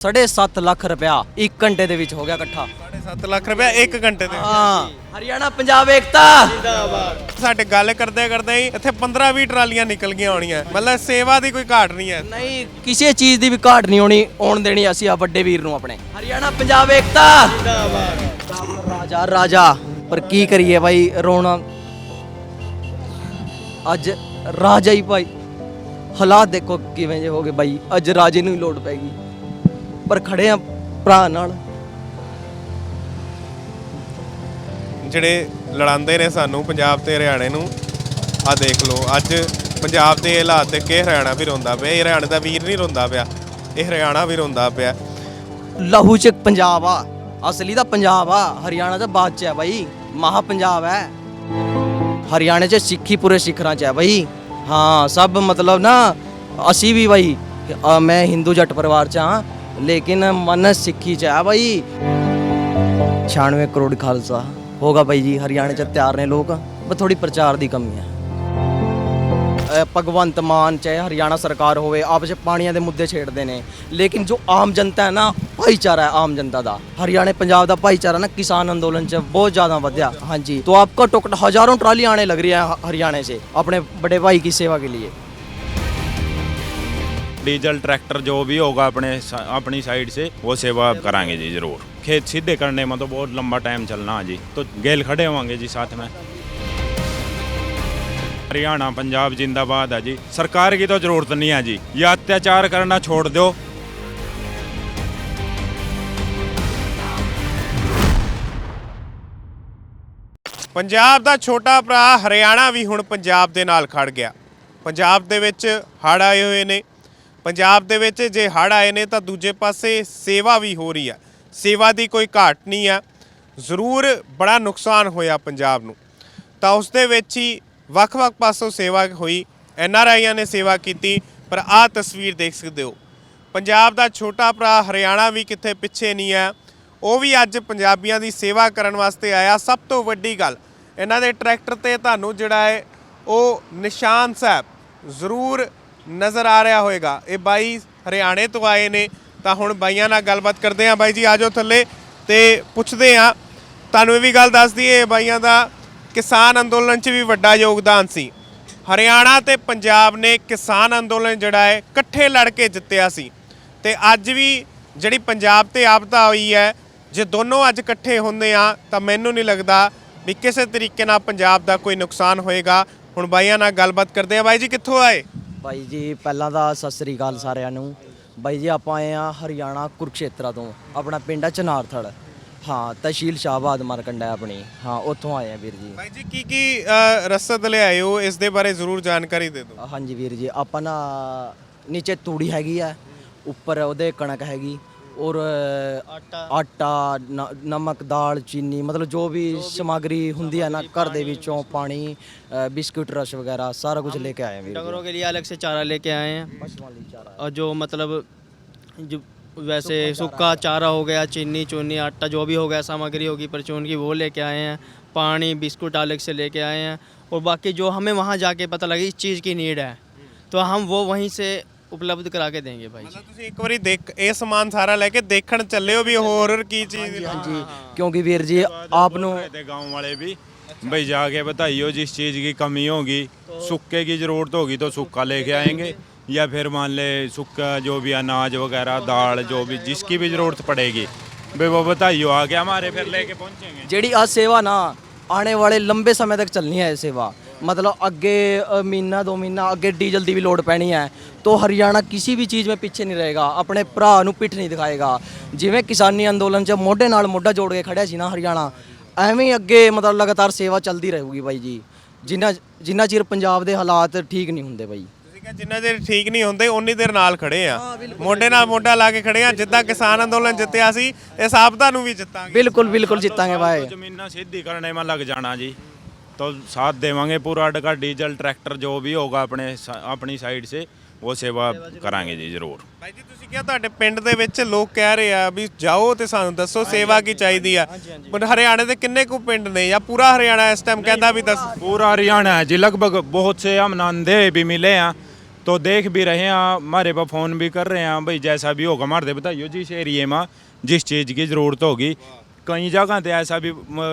7.5 ਲੱਖ ਰੁਪਇਆ 1 ਘੰਟੇ ਦੇ ਵਿੱਚ ਹੋ ਗਿਆ ਇਕੱਠਾ। 7 ਲੱਖ ਰੁਪਏ 1 ਘੰਟੇ ਦੇ ਹਾਂ ਹਰਿਆਣਾ ਪੰਜਾਬ ਏਕਤਾ। ਸਾਡੇ ਗੱਲ ਕਰਦੇ ਕਰਦੇ ਹੀ ਇੱਥੇ 15 20 ਟਰਾਲੀਆਂ ਨਿਕਲ ਗਈਆਂ ਹੋਣੀਆਂ। ਮਤਲਬ ਸੇਵਾ ਦੀ ਕੋਈ ਘਾਟ ਨਹੀਂ ਹੈ। ਨਹੀਂ ਕਿਸੇ ਚੀਜ਼ ਦੀ ਵੀ ਘਾਟ ਨਹੀਂ ਹੋਣੀ ਆਉਣ ਦੇਣੀ ਅਸੀਂ ਆ ਵੱਡੇ ਵੀਰ ਨੂੰ ਆਪਣੇ। ਹਰਿਆਣਾ ਪੰਜਾਬ ਏਕਤਾ। ਰਾਜਾ ਰਾਜਾ ਪਰ ਕੀ ਕਰੀਏ ਭਾਈ ਰੋਣਾ। ਅੱਜ ਰਾਜਾ ਹੀ ਭਾਈ ਹਾਲਾਤ ਦੇਖੋ ਕਿਵੇਂ ਜੇ ਹੋ ਗਏ ਭਾਈ ਅੱਜ ਰਾਜੇ ਨੂੰ ਹੀ ਲੋੜ ਪੈ ਗਈ। ਪਰ ਖੜੇ ਆ ਭਰਾ ਨਾਲ। ਜਿਹੜੇ ਲੜਾਉਂਦੇ ਨੇ ਸਾਨੂੰ ਪੰਜਾਬ ਤੇ ਹਰਿਆਣੇ ਨੂੰ ਆ ਦੇਖ ਲਓ ਅੱਜ ਪੰਜਾਬ ਦੇ ਹਾਲਾਤ ਦੇਖ ਕੇ ਹਰਿਆਣਾ ਵੀ ਰੋਂਦਾ ਪਿਆ ਇਹ ਹਰਿਆਣੇ ਦਾ ਵੀਰ ਨਹੀਂ ਰੋਂਦਾ ਪਿਆ ਇਹ ਹਰਿਆਣਾ ਵੀ ਰੋਂਦਾ ਪਿਆ। ਲਹੂ ਚ ਪੰਜਾਬ ਆ ਅਸਲੀ ਦਾ ਪੰਜਾਬ ਆ ਹਰਿਆਣਾ ਦਾ ਬਾਅਦ ਚ ਹੈ ਭਾਈ ਮਹਾ ਪੰਜਾਬ ਹੈ। ਹਰਿਆਣੇ ਚ ਸਿੱਖੀ ਪੂਰੇ ਸਿਖਰਾਂ ਚ ਹੈ ਭਾਈ ਹਾਂ ਸਭ ਮਤਲਬ ਨਾ ਅਸੀਂ ਵੀ ਅ, ਮੈਂ ਹਿੰਦੂ ਜੱਟ ਪਰਿਵਾਰ ਚ ਹਾਂ ਲੇਕਿਨ ਮਨ ਸਿੱਖੀ ਚ ਹੈ ਭਾਈ 96 ਕਰੋੜ ਖਾਲਸਾ ਹੋਗਾ ਭਾਈ ਜੀ ਹਰਿਆਣੇ ਚ ਤਿਆਰ ਨੇ ਲੋਕ ਬਸ ਥੋੜੀ ਪ੍ਰਚਾਰ ਦੀ ਕਮੀ ਹੈ ਅ, ਭਗਵੰਤ ਮਾਨ ਚਾਹੇ ਹਰਿਆਣਾ ਸਰਕਾਰ ਹੋਵੇ ਆਪਸ ਵਿੱਚ ਪਾਣੀਆਂ ਦੇ ਮੁੱਦੇ ਛੇੜਦੇ ਨੇ ਲੇਕਿਨ ਜੋ ਆਮ ਜਨਤਾ ਹੈ ਨਾ ਭਾਈਚਾਰਾ ਹੈ ਆਮ ਜਨਤਾ ਦਾ ਹਰਿਆਣੇ ਪੰਜਾਬ ਦਾ ਭਾਈਚਾਰਾ ਨਾ किसान आंदोलन से बहुत ज़्यादा बढ़ा हाँ जी तो आपका टोकट हजारों ट्राली आने लग रही है ह- हरियाणा से अपने बड़े भाई की सेवा के लिए डीजल ट्रैक्टर जो भी होगा अपने सा- अपनी साइड से वो सेवा कराएंगे जी जरूर खेत सीधे करने में तो बहुत लंबा टाइम चलना है जी तो गेल खड़े होंगे जी साथ में हरियाणा पंजाब जिंदाबाद है जी सरकार की तो जरूरत नहीं है जी ये अत्याचार करना छोड़ दो ਪੰਜਾਬ ਦਾ ਛੋਟਾ ਭਰਾ ਹਰਿਆਣਾ ਵੀ ਹੁਣ ਪੰਜਾਬ ਦੇ ਨਾਲ ਖੜ ਗਿਆ ਪੰਜਾਬ ਦੇ ਵਿੱਚ ਹੜ੍ਹ ਆਏ ਹੋਏ ਨੇ ਪੰਜਾਬ ਦੇ ਵਿੱਚ ਜੇ ਹੜ੍ਹ ਆਏ ਨੇ ਤਾਂ ਦੂਜੇ ਪਾਸੇ ਸੇਵਾ ਵੀ ਹੋ ਰਹੀ ਆ। ਸੇਵਾ ਦੀ ਕੋਈ ਘਾਟ ਨਹੀਂ ਆ। ਜ਼ਰੂਰ ਬੜਾ ਨੁਕਸਾਨ ਹੋਇਆ ਪੰਜਾਬ ਨੂੰ। ਤਾਂ ਉਸ ਦੇ ਵਿੱਚ ਹੀ ਵੱਖ-ਵੱਖ ਪਾਸੋਂ ਸੇਵਾ ਹੋਈ। ਐਨ ਆਰ ਆਈਆਂ ਨੇ ਸੇਵਾ ਕੀਤੀ, ਪਰ ਆਹ ਤਸਵੀਰ ਦੇਖ ਸਕਦੇ ਹੋ। ਪੰਜਾਬ ਦਾ ਛੋਟਾ ਭਰਾ ਹਰਿਆਣਾ ਵੀ ਕਿੱਥੇ ਪਿੱਛੇ ਨਹੀਂ ਹੈ ਉਹ ਵੀ ਅੱਜ ਪੰਜਾਬੀਆਂ ਦੀ ਸੇਵਾ ਕਰਨ ਵਾਸਤੇ ਆਇਆ। ਸਭ ਤੋਂ ਵੱਡੀ ਗੱਲ, ਇਹਨਾਂ ਦੇ ਟਰੈਕਟਰ ਤੇ ਤੁਹਾਨੂੰ ਜਿਹੜਾ ਹੈ, ਉਹ ਨਿਸ਼ਾਨ ਸਾਹਿਬ ਜ਼ਰੂਰ ਨਜ਼ਰ ਆ ਰਿਹਾ ਹੋਵੇਗਾ ਇਹ ਬਾਈ ਹਰਿਆਣੇ ਤੋਂ ਆਏ ਨੇ। ਤਾਂ ਹੁਣ ਬਾਈਆਂ ਨਾਲ ਗੱਲਬਾਤ ਕਰਦੇ ਹਾਂ। ਬਾਈ ਜੀ ਆਜੋ ਥੱਲੇ ਤੇ ਪੁੱਛਦੇ ਹਾਂ। ਤੁਹਾਨੂੰ ਇਹ ਵੀ ਗੱਲ ਦੱਸ ਦਈਏ, ਬਾਈਆਂ ਦਾ ਕਿਸਾਨ ਅੰਦੋਲਨ 'ਚ ਵੀ ਵੱਡਾ ਯੋਗਦਾਨ ਸੀ। ਹਰਿਆਣਾ ਤੇ ਪੰਜਾਬ ਨੇ ਕਿਸਾਨ ਅੰਦੋਲਨ ਜਿਹੜਾ ਹੈ, ਇਕੱਠੇ ਲੜ ਕੇ ਜਿੱਤਿਆ ਸੀ। ਤੇ ਅੱਜ ਵੀ ਜਿਹੜੀ ਪੰਜਾਬ ਤੇ ਆਪਦਾ ਹੋਈ ਹੈ, ਜੇ ਦੋਨੋਂ ਅੱਜ ਇਕੱਠੇ ਹੁੰਦੇ ਆ ਤਾਂ ਮੈਨੂੰ ਨਹੀਂ ਲੱਗਦਾ ਵੀ ਕਿਸੇ ਤਰੀਕੇ ਨਾਲ ਪੰਜਾਬ ਦਾ ਕੋਈ ਨੁਕਸਾਨ ਹੋਏਗਾ। ਹੁਣ ਬਾਈਆਂ ਨਾਲ ਗੱਲਬਾਤ ਕਰਦੇ ਆ ਬਾਈ ਜੀ, ਕਿੱਥੋਂ ਆਏ? ਭਾਈ ਜੀ ਪਹਿਲਾਂ ਤਾਂ ਸਤਿ ਸ੍ਰੀ ਅਕਾਲ ਸਾਰਿਆਂ ਨੂੰ। ਬਾਈ ਜੀ ਆਪਾਂ ਆਏ ਆ ਹਰਿਆਣਾ ਕੁਰਕਸ਼ੇਤਰਾ ਤੋਂ ਆਪਣਾ ਪਿੰਡ ਹੈ ਚਨਾਰਥੜ। ਹਾਂ ਤਹਿਸੀਲ ਸ਼ਾਹਬਾਦ ਮਾਰਕੰਡਾ ਆਪਣੀ। ਹਾਂ ਉੱਥੋਂ ਆਏ ਆ ਵੀਰ ਜੀ। ਬਾਈ ਜੀ ਕੀ ਕੀ ਰਸਦ ਲਿਆਏ ਹੋ? ਇਸ ਦੇ ਬਾਰੇ ਜ਼ਰੂਰ ਜਾਣਕਾਰੀ ਦੇ ਦਿਓ। ਹਾਂਜੀ ਵੀਰ ਜੀ ਆਪਾਂ ਨਾ ਨੀਚੇ ਤੂੜੀ ਹੈਗੀ ਆ ਉੱਪਰ ਉਹਦੇ ਕਣਕ ਹੈਗੀ। ਔਰ ਆਟਾ ਆਟਾ ਨ- ਨਮਕ ਦਾਲ ਚੀਨੀ ਮਤਲਬ ਜੋ ਵੀ ਸਮਗਰੀ ਹੁੰਦੀ ਹੈ ਨਾ ਘਰ ਦੇ ਵਿੱਚੋਂ ਪਾਣੀ ਅ, ਬਿਸਕੁਟ ਰਸ ਵਗੈਰਾ ਸਾਰਾ ਕੁਝ ਲੈ ਕੇ ਆਏ ਆ ਵੀਰ ਜੀ डंगरों के लिए अलग से चारा लेके आए हैं ਪਸ਼ੂਆਂ ਲਈ ਚਾਰਾ और जो मतलब जो वैसे सूखा चारा हो गया चीनी चूनी आटा जो भी हो गया सामग्री होगी परचून की वो लेके आए हैं पानी बिस्कुट अलग से लेके आए हैं और बाकी जो हमें वहाँ जाके पता लगी इस चीज़ की नीड है तो हम वो वहीं से ਉਪਲਬਧ ਕਰਾ ਕੇ ਦੇਣਗੇ ਭਾਈ ਮਤਲਬ ਤੁਸੀਂ ਇੱਕ ਵਾਰੀ ਦੇਖ ਇਹ ਸਮਾਨ ਸਾਰਾ ਲੈ ਕੇ ਦੇਖਣ ਚੱਲੇ ਹੋ ਵੀ ਹੋਰ ਕੀ ਚੀਜ਼ ਹਾਂਜੀ क्योंकि वीर जी आप नू थे गांव वाले भी भाई जाके बताइयो जिस चीज़ की कमी होगी सुक्के की ज़रूरत होगी तो सुक्का लेके आएंगे या फिर मान ले सुक्का जो भी अनाज वगैरह दाल जो भी जिसकी भी ज़रूरत पड़ेगी भाई वो बताइयो आगे हमारे फिर लेके पहुंचेंगे ਜਿਹੜੀ ਆ ਸੇਵਾ ਨਾ ਆਉਣੇ ਵਾਲੇ ਲੰਬੇ ਸਮੇਂ ਤੱਕ ਚੱਲਣੀ ਹੈ ਇਹ ਸੇਵਾ ਮਤਲਬ ਅੱਗੇ ਮਹੀਨਾ ਦੋ ਮਹੀਨਾ ਅੱਗੇ ਡੀਜ਼ਲ ਦੀ ਵੀ लौड़ ਪੈਣੀ ਹੈ। ਤੋ ਹਰਿਆਣਾ ਕਿਸੇ ਵੀ ਚੀਜ਼ में ਪਿੱਛੇ ਨਹੀਂ ਰਹੇਗਾ। ਆਪਣੇ ਭਰਾ ਨੂੰ ਪਿੱਠ ਨਹੀਂ ਦਿਖਾਏਗਾ। ਜਿਵੇਂ ਕਿਸਾਨੀ ਅੰਦੋਲਨ 'ਚ ਮੋਢੇ ਨਾਲ ਮੋਢਾ ਜੋੜ ਕੇ ਖੜਿਆ ਸੀ ਨਾ ਹਰਿਆਣਾ ਐਵੇਂ ਅੱਗੇ ਮਤਲਬ ਲਗਾਤਾਰ ਸੇਵਾ ਚੱਲਦੀ ਰਹੂਗੀ ਬਾਈ ਜੀ। ਜਿੰਨਾ ਜਿੰਨਾ ਚਿਰ ਪੰਜਾਬ ਦੇ ਹਾਲਾਤ ਠੀਕ ਨਹੀਂ ਹੁੰਦੇ ਬਾਈ। ਜਿੰਨਾ ਚਿਰ ਠੀਕ ਨਹੀਂ ਹੁੰਦੇ ਉਨੀ ਦੇਰ ਨਾਲ ਖੜੇ ਆ। ਮੋਢੇ ਨਾਲ ਮੋਢਾ ਲਾ ਕੇ ਖੜੇ ਆ। ਜਿੱਦਾਂ ਕਿਸਾਨ ਅੰਦੋਲਨ ਜਿੱਤਿਆ ਸੀ ਇਹ ਸਾਬਤਾ ਨੂੰ ਵੀ ਜਿੱਤਾਂਗੇ। ਬਿਲਕੁਲ ਬਿਲਕੁਲ ਜਿੱਤਾਂਗੇ ਬਾਈ। ਜ਼ਮੀਨਾਂ ਸਿੱਧੀ ਕਰਨ ਐਵੇਂ ਲੱਗ ਜਾਣਾ ਜੀ। तो साथ देवांगे पूरा का डीजल ट्रैक्टर जो भी होगा अपने सा- अपनी साइड से वो सेवा कराएंगे जी जरूर ਭਾਈ ਜੀ ਤੁਸੀਂ ਕਿਹਾ ਤੁਹਾਡੇ ਪਿੰਡ ਦੇ ਵਿੱਚ ਲੋਕ ਕਹਿ ਰਹੇ ਆ ਵੀ ਜਾਓ ਤੇ ਸਾਨੂੰ ਦੱਸੋ ਸੇਵਾ ਕੀ ਚਾਹੀਦੀ ਆ ਪਰ ਹਰਿਆਣੇ ਦੇ ਕਿੰਨੇ ਕੁ ਪਿੰਡ ਨੇ ਜਾਂ ਪੂਰਾ ਹਰਿਆਣਾ ਇਸ ਟਾਈਮ ਕਹਿੰਦਾ ਵੀ ਦੱਸ पूरा हरियाणा है जी लगभग बहुत से हम नांदे भी मिले हैं तो देख भी रहे हैं हमारे पास फ़ोन भी कर रहे हैं भाई जैसा भी होगा हमारे बताइए जिस एरिए में जिस चीज़ की ज़रूरत होगी कई जगह तो ऐसा भी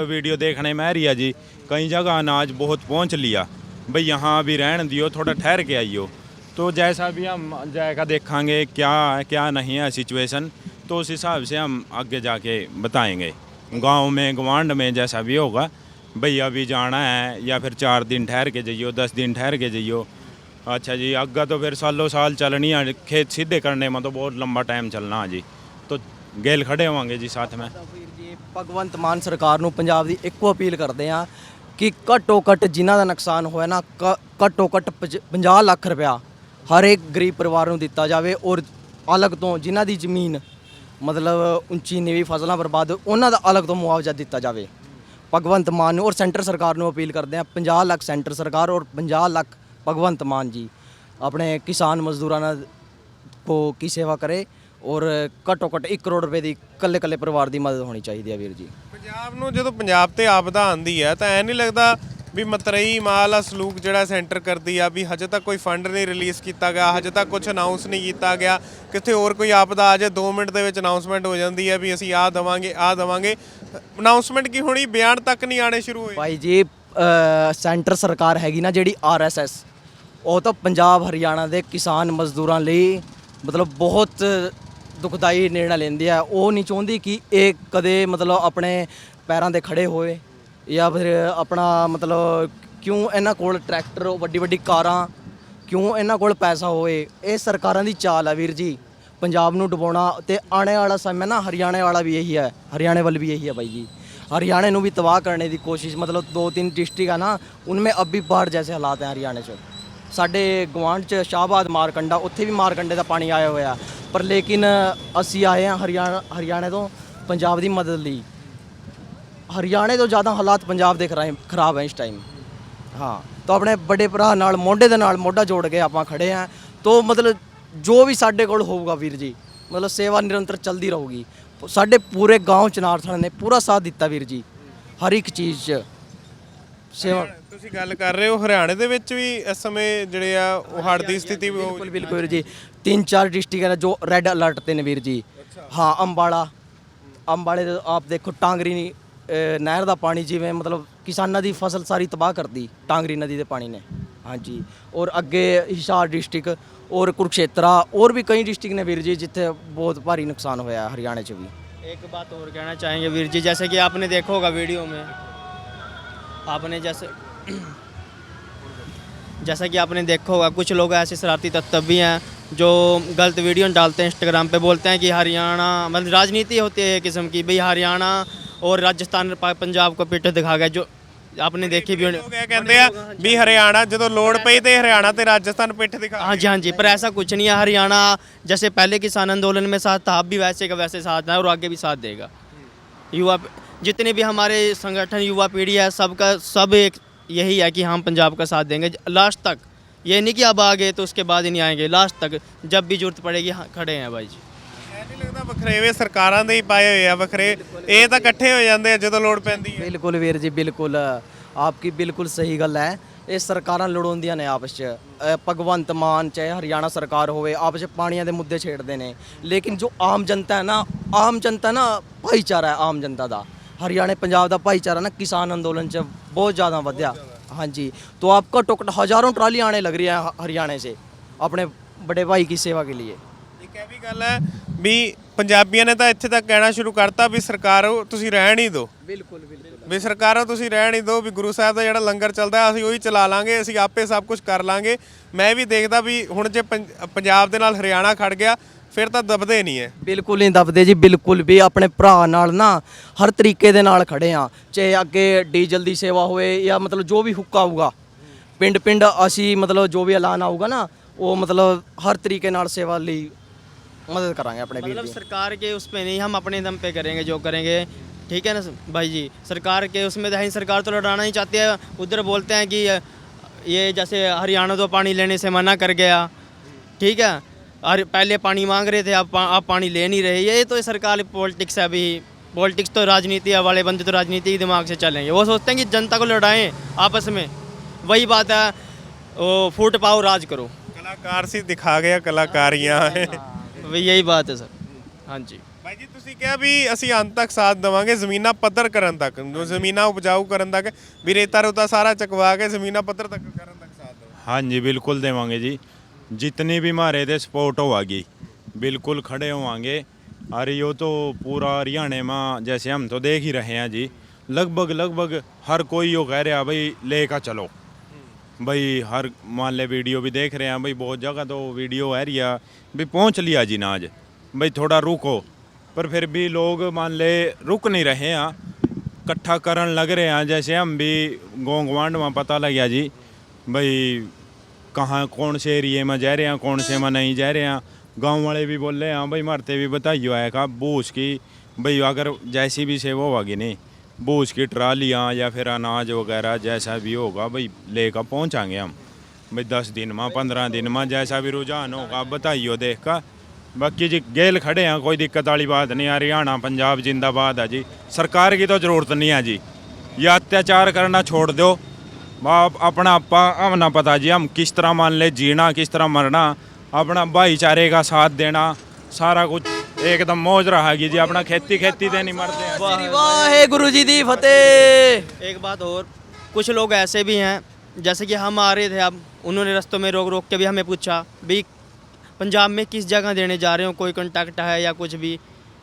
वीडियो देखने में आ रही है जी कई जगह अनाज बहुत पहुँच लिया भाई यहाँ भी रहन दियो थोड़ा ठहर के आइयो तो जैसा भी हम जायका देखेंगे क्या क्या नहीं है सिचुएशन तो उस हिसाब से हम आगे जाके बताएंगे गांव में गवांड में जैसा भी होगा भाई अभी जाना है या फिर चार दिन ठहर के जाइयो दस दिन ठहर के जाइयो अच्छा जी आगे तो फिर सालों साल चलनी है खेत सीधे करने में तो बहुत लंबा टाइम चलना है जी तो गेल खड़े होंगे जी साथ में ਭਗਵੰਤ ਮਾਨ ਸਰਕਾਰ ਨੂੰ ਪੰਜਾਬ ਦੀ ਇੱਕੋ ਅਪੀਲ ਕਰਦੇ ਆ ਕਿ ਘੱਟੋ ਘੱਟ ਜਿਨ੍ਹਾਂ ਦਾ ਨੁਕਸਾਨ ਹੋਇਆ ਨਾ ਕ- ਘੱਟੋ ਘੱਟ ਪਜ- 50 ਲੱਖ ਰੁਪਇਆ ਹਰ ਇੱਕ ਗਰੀਬ ਪਰਿਵਾਰ ਨੂੰ ਦਿੱਤਾ ਜਾਵੇ ਔਰ ਅਲੱਗ ਤੋਂ ਜਿਨ੍ਹਾਂ ਦੀ ਜ਼ਮੀਨ ਮਤਲਬ ਉੱਚੀ ਨੀਵੀਂ ਫਸਲਾਂ ਬਰਬਾਦ ਹੋਈ, ਉਹਨਾਂ ਦਾ ਅਲੱਗ ਤੋਂ ਮੁਆਵਜ਼ਾ ਦਿੱਤਾ ਜਾਵੇ। ਭਗਵੰਤ ਮਾਨ ਨੂੰ ਔਰ ਸੈਂਟਰ ਸਰਕਾਰ ਨੂੰ ਅਪੀਲ ਕਰਦੇ ਆ 50 ਲੱਖ ਸੈਂਟਰ ਸਰਕਾਰ ਔਰ 50 ਲੱਖ ਭਗਵੰਤ ਮਾਨ ਜੀ ਆਪਣੇ ਕਿਸਾਨ ਮਜ਼ਦੂਰਾਂ ਨਾਲ ਕੋ ਕੀ ਸੇਵਾ ਕਰੇ ਔਰ ਘੱਟੋ ਘੱਟ 1 ਕਰੋੜ ਰੁਪਏ ਦੀ ਕੱਲੇ ਕੱਲੇ ਪਰਿਵਾਰ ਦੀ ਮਦਦ ਹੋਣੀ ਚਾਹੀਦੀ ਹੈ ਵੀਰ ਜੀ। ਪੰਜਾਬ ਨੂੰ ਜਦੋਂ ਪੰਜਾਬ ਤੇ ਆਪਦਾ ਆਂਦੀ ਹੈ ਤਾਂ ਐ ਨਹੀਂ ਲੱਗਦਾ ਵੀ ਮਤਰਈ ਮਾਲ ਆ ਸਲੂਕ ਜਿਹੜਾ ਸੈਂਟਰ ਕਰਦੀ ਆ ਵੀ ਹਜੇ ਤੱਕ ਕੋਈ ਫੰਡ ਨਹੀਂ ਰਿਲੀਜ਼ ਕੀਤਾ ਗਿਆ ਹਜੇ ਤੱਕ ਕੁਝ ਅਨਾਉਂਸ ਨਹੀਂ ਕੀਤਾ ਗਿਆ। ਕਿਤੇ ਹੋਰ ਕੋਈ ਆਪਦਾ ਆ ਜਾਏ 2 ਮਿੰਟ ਦੇ ਵਿੱਚ ਅਨਾਉਂਸਮੈਂਟ ਹੋ ਜਾਂਦੀ ਹੈ ਵੀ ਅਸੀਂ ਆਹ ਦਵਾਂਗੇ ਆਹ ਦਵਾਂਗੇ। ਅਨਾਉਂਸਮੈਂਟ ਕੀ ਹੋਣੀ? ਬਿਆਨ ਤੱਕ ਨਹੀਂ ਆਣੇ ਸ਼ੁਰੂ ਹੋਏ। ਭਾਈ ਜੀ ਸੈਂਟਰ ਸਰਕਾਰ ਹੈਗੀ ਨਾ ਜਿਹੜੀ ਆਰਐਸਐਸ ਉਹ ਤਾਂ ਪੰਜਾਬ ਹਰਿਆਣਾ ਦੇ ਕਿਸਾਨ ਮਜ਼ਦੂਰਾਂ ਲਈ ਮਤਲਬ ਬਹੁਤ ਦੁਖਦਾਈ ਨਿਰਣਾ ਲੈਂਦੀ ਹੈ ਉਹ ਨਹੀਂ ਚਾਹੁੰਦੀ ਕਿ ਇਹ ਕਦੇ ਮਤਲਬ ਆਪਣੇ ਪੈਰਾਂ ਤੇ ਖੜੇ ਹੋਏ ਜਾਂ ਫਿਰ ਆਪਣਾ ਮਤਲਬ ਕਿਉਂ ਇਹਨਾਂ ਕੋਲ ਟਰੈਕਟਰ ਵੱਡੀ ਵੱਡੀ ਕਾਰਾਂ ਕਿਉਂ ਇਹਨਾਂ ਕੋਲ ਪੈਸਾ ਹੋਏ ਇਹ ਸਰਕਾਰਾਂ ਦੀ ਚਾਲ ਹੈ ਵੀਰ ਜੀ ਪੰਜਾਬ ਨੂੰ ਡੁਬਾਉਣਾ ਤੇ ਆਉਣੇ ਵਾਲਾ ਸਮਾਂ ਨਾ ਹਰਿਆਣੇ ਵਾਲਾ ਵੀ ਇਹੀ ਹੈ ਹਰਿਆਣੇ ਵੱਲ ਵੀ ਇਹੀ ਹੈ ਬਾਈ ਜੀ हरियाणा ਨੂੰ ਵੀ ਤਬਾਹ ਕਰਨੇ ਦੀ ਕੋਸ਼ਿਸ਼ ਮਤਲਬ ਦੋ ਤਿੰਨ डिस्ट्रिक्ट है ना उनमें अब भी बाढ़ जैसे हालात हैं हरियाणा 'ਚ ਸਾਡੇ ਗਵਾਂਢ ਚ ਸ਼ਾਹਬਾਦ ਮਾਰਕੰਡਾ, ਉੱਥੇ ਵੀ ਮਾਰਕੰਡੇ ਦਾ ਪਾਣੀ ਆਇਆ ਹੋਇਆ। ਪਰ ਲੇਕਿਨ ਅਸੀਂ ਆਏ ਹਾਂ ਹਰਿਆਣਾ, ਹਰਿਆਣੇ ਤੋਂ ਪੰਜਾਬ ਦੀ ਮਦਦ ਲਈ। ਹਰਿਆਣੇ ਤੋਂ ਜ਼ਿਆਦਾ ਹਾਲਾਤ ਪੰਜਾਬ ਦੇ ਖਰਾ- ਖਰਾਬ ਹੈ ਇਸ ਟਾਈਮ ਹਾਂ, ਤਾਂ ਆਪਣੇ ਵੱਡੇ ਭਰਾ ਨਾਲ, ਮੋਢੇ ਦੇ ਨਾਲ ਮੋਢਾ ਜੋੜ ਕੇ ਆਪਾਂ ਖੜੇ ਹਾਂ। ਤੋ ਮਤਲਬ ਜੋ ਵੀ ਸਾਡੇ ਕੋਲ ਹੋਊਗਾ ਵੀਰ ਜੀ, ਮਤਲਬ ਸੇਵਾ ਨਿਰੰਤਰ ਚੱਲਦੀ ਰਹੂਗੀ। ਸਾਡੇ ਪੂਰੇ ਗਾਉਂ ਚ ਨਾਰਥਣ ਨੇ ਪੂਰਾ ਸਾਥ ਦਿੱਤਾ ਵੀਰ ਜੀ, ਹਰ ਇੱਕ ਚੀਜ਼ 'ਚ। ਸੇਵਾ ਤੁਸੀਂ ਗੱਲ ਕਰ ਰਹੇ ਹੋ ਹਰਿਆਣੇ ਦੇ ਵਿੱਚ ਵੀ ਇਸ ਸਮੇਂ ਜਿਹੜੇ ਆ ਉਹ ਹੜ੍ਹ ਦੀ ਸਥਿਤੀ ਵੀ ਹੋ ਬਿਲਕੁਲ ਬਿਲਕੁਲ ਵੀਰ ਜੀ ਤਿੰਨ ਚਾਰ ਡਿਸਟ੍ਰਿਕਟ ਹੈ ਜੋ ਰੈੱਡ ਅਲਰਟ ਤੇ ਨੇ ਵੀਰ ਜੀ ਹਾਂ ਅੰਬਾਲਾ ਅੰਬਾਲੇ ਦੇ ਆਪ ਦੇਖੋ ਟਾਂਗਰੀ ਨੀ, ਅਹ, ਨਹਿਰ ਦਾ ਪਾਣੀ ਜਿਵੇਂ ਮਤਲਬ ਕਿਸਾਨਾਂ ਦੀ ਫਸਲ ਸਾਰੀ ਤਬਾਹ ਕਰਦੀ ਟਾਂਗਰੀ ਨਦੀ ਦੇ ਪਾਣੀ ਨੇ ਹਾਂਜੀ ਔਰ ਅੱਗੇ ਹਿਸਾਰ ਡਿਸਟ੍ਰਿਕਟ ਔਰ ਕੁਰਕਸ਼ੇਤਰਾ ਔਰ ਵੀ ਕਈ ਡਿਸਟ੍ਰਿਕਟ ਨੇ ਵੀਰ ਜੀ ਜਿੱਥੇ ਬਹੁਤ ਭਾਰੀ ਨੁਕਸਾਨ ਹੋਇਆ ਹੈ ਹਰਿਆਣੇ 'ਚ ਵੀ एक बात और कहना चाहेंगे वीर जी जैसे कि आपने देखा होगा वीडियो में आपने जैसे जैसा कि आपने देखा होगा कुछ लोग ऐसे शरारती तत्व भी हैं जो गलत वीडियो डालते हैं इंस्टाग्राम पे बोलते हैं कि हरियाणा मतलब राजनीति होती है एक किस्म की भाई हरियाणा और राजस्थान पा- पंजाब को पिट दिखा गया जो आपने देखी भी ਲੋਕ ਇਹ ਕਹਿੰਦੇ ਆ ਵੀ ਹਰਿਆਣਾ ਜਦੋਂ ਲੋੜ ਪਈ ਤੇ ਹਰਿਆਣਾ ਤੇ ਰਾਜਸਥਾਨ ਪਿੱਠ ਦਿਖਾ हाँ जी हाँ जी पर ऐसा कुछ नहीं है हरियाणा जैसे पहले किसान आंदोलन में साथ था अब भी वैसे का वैसे साथ है और आगे भी साथ देगा युवा जितने भी हमारे संगठन युवा पीढ़ी है सबका सब एक यही है कि हम पंजाब का साथ देंगे लास्ट तक ये नहीं कि अब आ गए तो उसके बाद ही नहीं आएंगे लास्ट तक जब भी जरूरत पड़ेगी हाँ, खड़े हैं भाई जी ਇਹ ਨਹੀਂ ਲੱਗਦਾ ਵਖਰੇਵੇ ਸਰਕਾਰਾਂ ਦੇ ਹੀ ਪਾਏ ਹੋਏ ਆ ਵਖਰੇ ਇਹ ਤਾਂ ਇਕੱਠੇ ਹੋ ਜਾਂਦੇ ਆ ਜਦੋਂ ਲੋੜ ਪੈਂਦੀ ਹੈ ਬਿਲਕੁਲ ਵੀਰ ਜੀ ਬਿਲਕੁਲ ਆਪਕੀ ਬਿਲਕੁਲ ਸਹੀ ਗੱਲ ਹੈ ਇਹ ਸਰਕਾਰਾਂ ਲੜਾਉਂਦੀਆਂ ਨੇ ਆਪਸ 'ਚ ਅ, ਭਗਵੰਤ ਮਾਨ ਚਾਹੇ ਹਰਿਆਣਾ ਸਰਕਾਰ ਹੋਵੇ ਆਪਸ 'ਚ ਪਾਣੀਆਂ ਦੇ ਮੁੱਦੇ ਛੇੜਦੇ ਨੇ ਲੇਕਿਨ ਜੋ ਆਮ ਜਨਤਾ ਹੈ ਨਾ ਆਮ ਜਨਤਾ ਨਾ ਭਾਈਚਾਰਾ ਹੈ ਆਮ ਜਨਤਾ ਦਾ ਹਰਿਆਣੇ ਪੰਜਾਬ ਦਾ ਭਾਈਚਾਰਾ ਨਾ ਕਿਸਾਨ ਅੰਦੋਲਨ 'ਚ ਬਹੁਤ ਜ਼ਿਆਦਾ ਵਧਿਆ ਹਾਂਜੀ तो आपका टोकट हजारों ट्राली आने लग रही है हरियाणा से अपने बड़े भाई की सेवा के लिए ਇੱਕ ਇਹ ਵੀ ਗੱਲ ਹੈ ਵੀ ਪੰਜਾਬੀਆਂ ਨੇ ਤਾਂ ਇੱਥੇ ਤੱਕ ਕਹਿਣਾ ਸ਼ੁਰੂ ਕਰਤਾ ਵੀ ਸਰਕਾਰੋ ਤੁਸੀਂ ਰਹਿਣ ਹੀ ਦਿਓ बिल्कुल बिल्कुल ਵੀ ਸਰਕਾਰੋ ਤੁਸੀਂ ਰਹਿਣ ਹੀ ਦਿਓ ਵੀ ਗੁਰੂ ਸਾਹਿਬ ਦਾ ਜਿਹੜਾ ਲੰਗਰ ਚੱਲਦਾ ਹੈ, ਅਸੀਂ ਉਹੀ ਚਲਾ ਲਾਂਗੇ ਅਸੀਂ ਆਪੇ ਸਭ ਕੁਝ ਕਰ ਲਾਂਗੇ ਮੈਂ ਵੀ ਦੇਖਦਾ ਵੀ ਹੁਣ ਜੇ ਪੰਜ- ਪੰਜਾਬ ਦੇ ਨਾਲ ਹਰਿਆਣਾ ਖੜ ਗਿਆ ਫਿਰ ਤਾਂ ਦਬਦੇ ਨਹੀਂ ਹੈ ਬਿਲਕੁਲ ਨਹੀਂ ਦਬਦੇ ਜੀ ਬਿਲਕੁਲ ਵੀ ਆਪਣੇ ਭਰਾ ਨਾਲ ਨਾ ਹਰ ਤਰੀਕੇ ਦੇ ਨਾਲ ਖੜੇ ਆ ਚਾਹੇ ਅੱਗੇ ਡੀਜ਼ਲ ਦੀ ਸੇਵਾ ਹੋਵੇ ਜਾਂ ਮਤਲਬ ਜੋ ਵੀ ਹੁੱਕਾ ਹੋਊਗਾ ਪਿੰਡ ਪਿੰਡ ਅਸੀਂ ਮਤਲਬ ਜੋ ਵੀ ਐਲਾਨ ਆਊਗਾ ਨਾ ਉਹ ਮਤਲਬ ਹਰ ਤਰੀਕੇ ਨਾਲ ਸੇਵਾ ਲਈ ਮਦਦ ਕਰਾਂਗੇ ਆਪਣੇ ਵੀਰ मतलब ਦੀ सरकार के उस पे नहीं हम अपने दम पे करेंगे जो करेंगे ठीक है ना भाई जी सरकार के उसमें तो है ही, सरकार तो लड़ाना ही चाहती है उधर बोलते हैं कि ये जैसे हरियाणा तो पानी लेने से मना कर गया ठीक है और पहले पानी मांग रहे थे अब पा, अब पानी ले नहीं रहे ये तो सरकार पॉलिटिक्स है अभी पॉलिटिक्स तो राजनीति वाले बंदे तो राजनीति के दिमाग से चलेंगे वो सोचते हैं कि जनता को लड़ाएं आपस में वही बात है वो फूट पाओ राज करो ਕਲਾਕਾਰ ਸੀ ਦਿਖਾ ਗਿਆ ਕਲਾਕਾਰੀਆਂ वही यही बात है सर हाँ जी ਭਾਈ ਜੀ ਤੁਸੀਂ ਕਿਹਾ ਵੀ ਅਸੀਂ ਅੰਤ ਤੱਕ ਸਾਥ ਦੇਵਾਂਗੇ ਜ਼ਮੀਨਾਂ ਪੱਧਰ ਕਰਨ ਤੱਕ ਜੋ ਜ਼ਮੀਨਾਂ ਉਪਜਾਊ ਕਰਨ ਤੱਕ ਵੀ ਰੇਤਾ ਰੋਤਾ ਸਾਰਾ ਚਕਵਾ ਕੇ ਜ਼ਮੀਨਾਂ ਪੱਧਰ ਤੱਕ ਕਰਨ ਤੱਕ ਸਾਥ ਦੇਵਾਂਗੇ हाँ जी बिल्कुल देवांगे जी जितनी भी हमारे थे सपोर्ट होगी बिल्कुल खड़े होवांगे और यो तो पूरा हरियाणा में जैसे हम तो देख ही रहे हैं जी लगभग लगभग हर कोई यो कह रहा भाई लेकर चलो भाई हर मान ले वीडियो भी देख रहे हैं भाई बहुत जगह तो वीडियो है रिया भी पहुंच लिया जी ना आज भाई थोड़ा रुको पर फिर भी लोग मान ले रुक नहीं रहे हैं इकट्ठा करन लग रहे हैं जैसे हम भी गाँव गवांड में पता लग गया जी भाई कहाँ कौन से एरिए में जा रहे हैं कौन से में नहीं जा रहे हैं गांव वाले भी बोल रहे हैं भाई मरते भी बताइयो है का बूझ की भाई अगर जैसी भी सेवा होगी नहीं बूझ की ट्रालियाँ या फिर अनाज वगैरह जैसा भी होगा भाई लेकर पहुँचाएंगे हम भाई दस दिन में पंद्रह दिन में जैसा भी रुझान होगा आप बताइयो देख कर बाकी जी गेल खड़े हैं कोई दिक्कत वाली बात नहीं हरियाणा पंजाब जिंदाबाद है जी सरकार की तो ज़रूरत नहीं है जी ये अत्याचार करना छोड़ दो आप अपना आपा हमना पता जी हम किस तरह मान ले जीना किस तरह मरना अपना भाईचारे का साथ देना सारा कुछ एकदम मौज रहेगी जी अपना खेती खेती से नहीं मरते हैं ਸ੍ਰੀ ਵਾਹਿਗੁਰੂ ਜੀ ਦੀ ਫਤਿਹ एक बात और कुछ लोग ऐसे भी हैं जैसे कि हम आ रहे थे अब उन्होंने रस्तों में रोक रोक के भी हमें पूछा भी पंजाब में किस जगह देने जा रहे हो कोई कांटेक्ट है या कुछ भी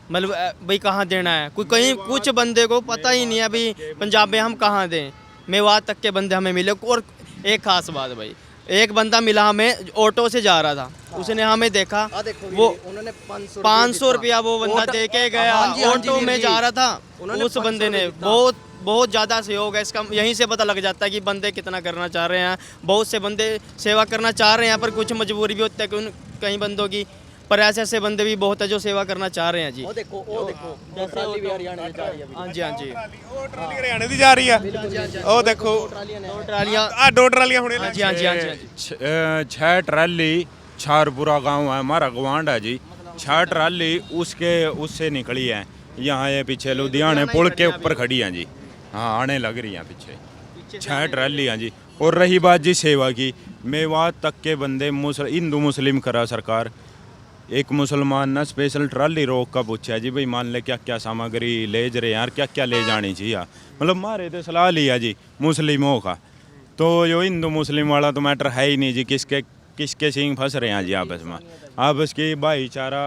मतलब अ, भाई कहाँ देना है कोई कहीं कुछ बंदे को पता ही नहीं है अभी पंजाब में हम कहाँ दें मेवात तक के बंदे हमें मिले। और एक खास बात भाई एक बंदा मिला हमें ऑटो से जा रहा था। हाँ। उसने हमें देखा। वो उन्होंने पाँच सौ रुपया वो बंदा दे के गया ऑटो में जा। रहा था। उस बंदे ने बहुत बहुत ज़्यादा सहयोग है। इसका यहीं से पता लग जाता है कि बंदे कितना करना चाह रहे हैं। बहुत से बंदे सेवा करना चाह रहे हैं पर कुछ मजबूरी भी होती है कि उन कई बंदों की पर ऐसे ऐसे बंदे भी बहुत है जो सेवा करना चाह रहे हैं जी ਉਹ ਦੇਖੋ ਉਹ ਦੇਖੋ ਟਰਾਲੀ ਵੀ ਹਰਿਆਣਾ ਚ ਜਾ ਰਹੀ ਹੈ हाँ जी हाँ जी ਉਹ ਟਰਾਲੀ ਹਰਿਆਣੇ ਦੀ ਜਾ ਰਹੀ ਆ ਉਹ ਦੇਖੋ दो ट्रालियाँ ਆ ਦੋ ਟਰਾਲੀਆਂ ਹੁਣੇ हाँ ਲੱਗ जी हाँ जी हाँ जी हाँ जी छ- अ, छह ट्राली छारपुरा गांव है हमारा गवांड है जी छह ट्राली उसके उससे निकली है यहाँ ये पीछे लुधियाने पुल के ऊपर खड़ी हैं जी हाँ आने लग रही हैं पीछे छह ट्राली हैं जी और रही बात जी सेवा की मेवात तक के बंदे मुसल हिंदू मुस्लिम करा सरकार एक मुसलमान ने स्पेशल ट्राली रोक का पूछा जी भाई मान ले क्या क्या सामग्री ले जा रहे हैं यार क्या क्या ले जानी चाहिए मतलब मारे तो सलाह लिया जी मुस्लिमों का तो जो हिंदू मुस्लिम वाला तो मैटर है ही नहीं जी किसके किसके सिंह फंस रहे हैं जी आपस में आपस की भाईचारा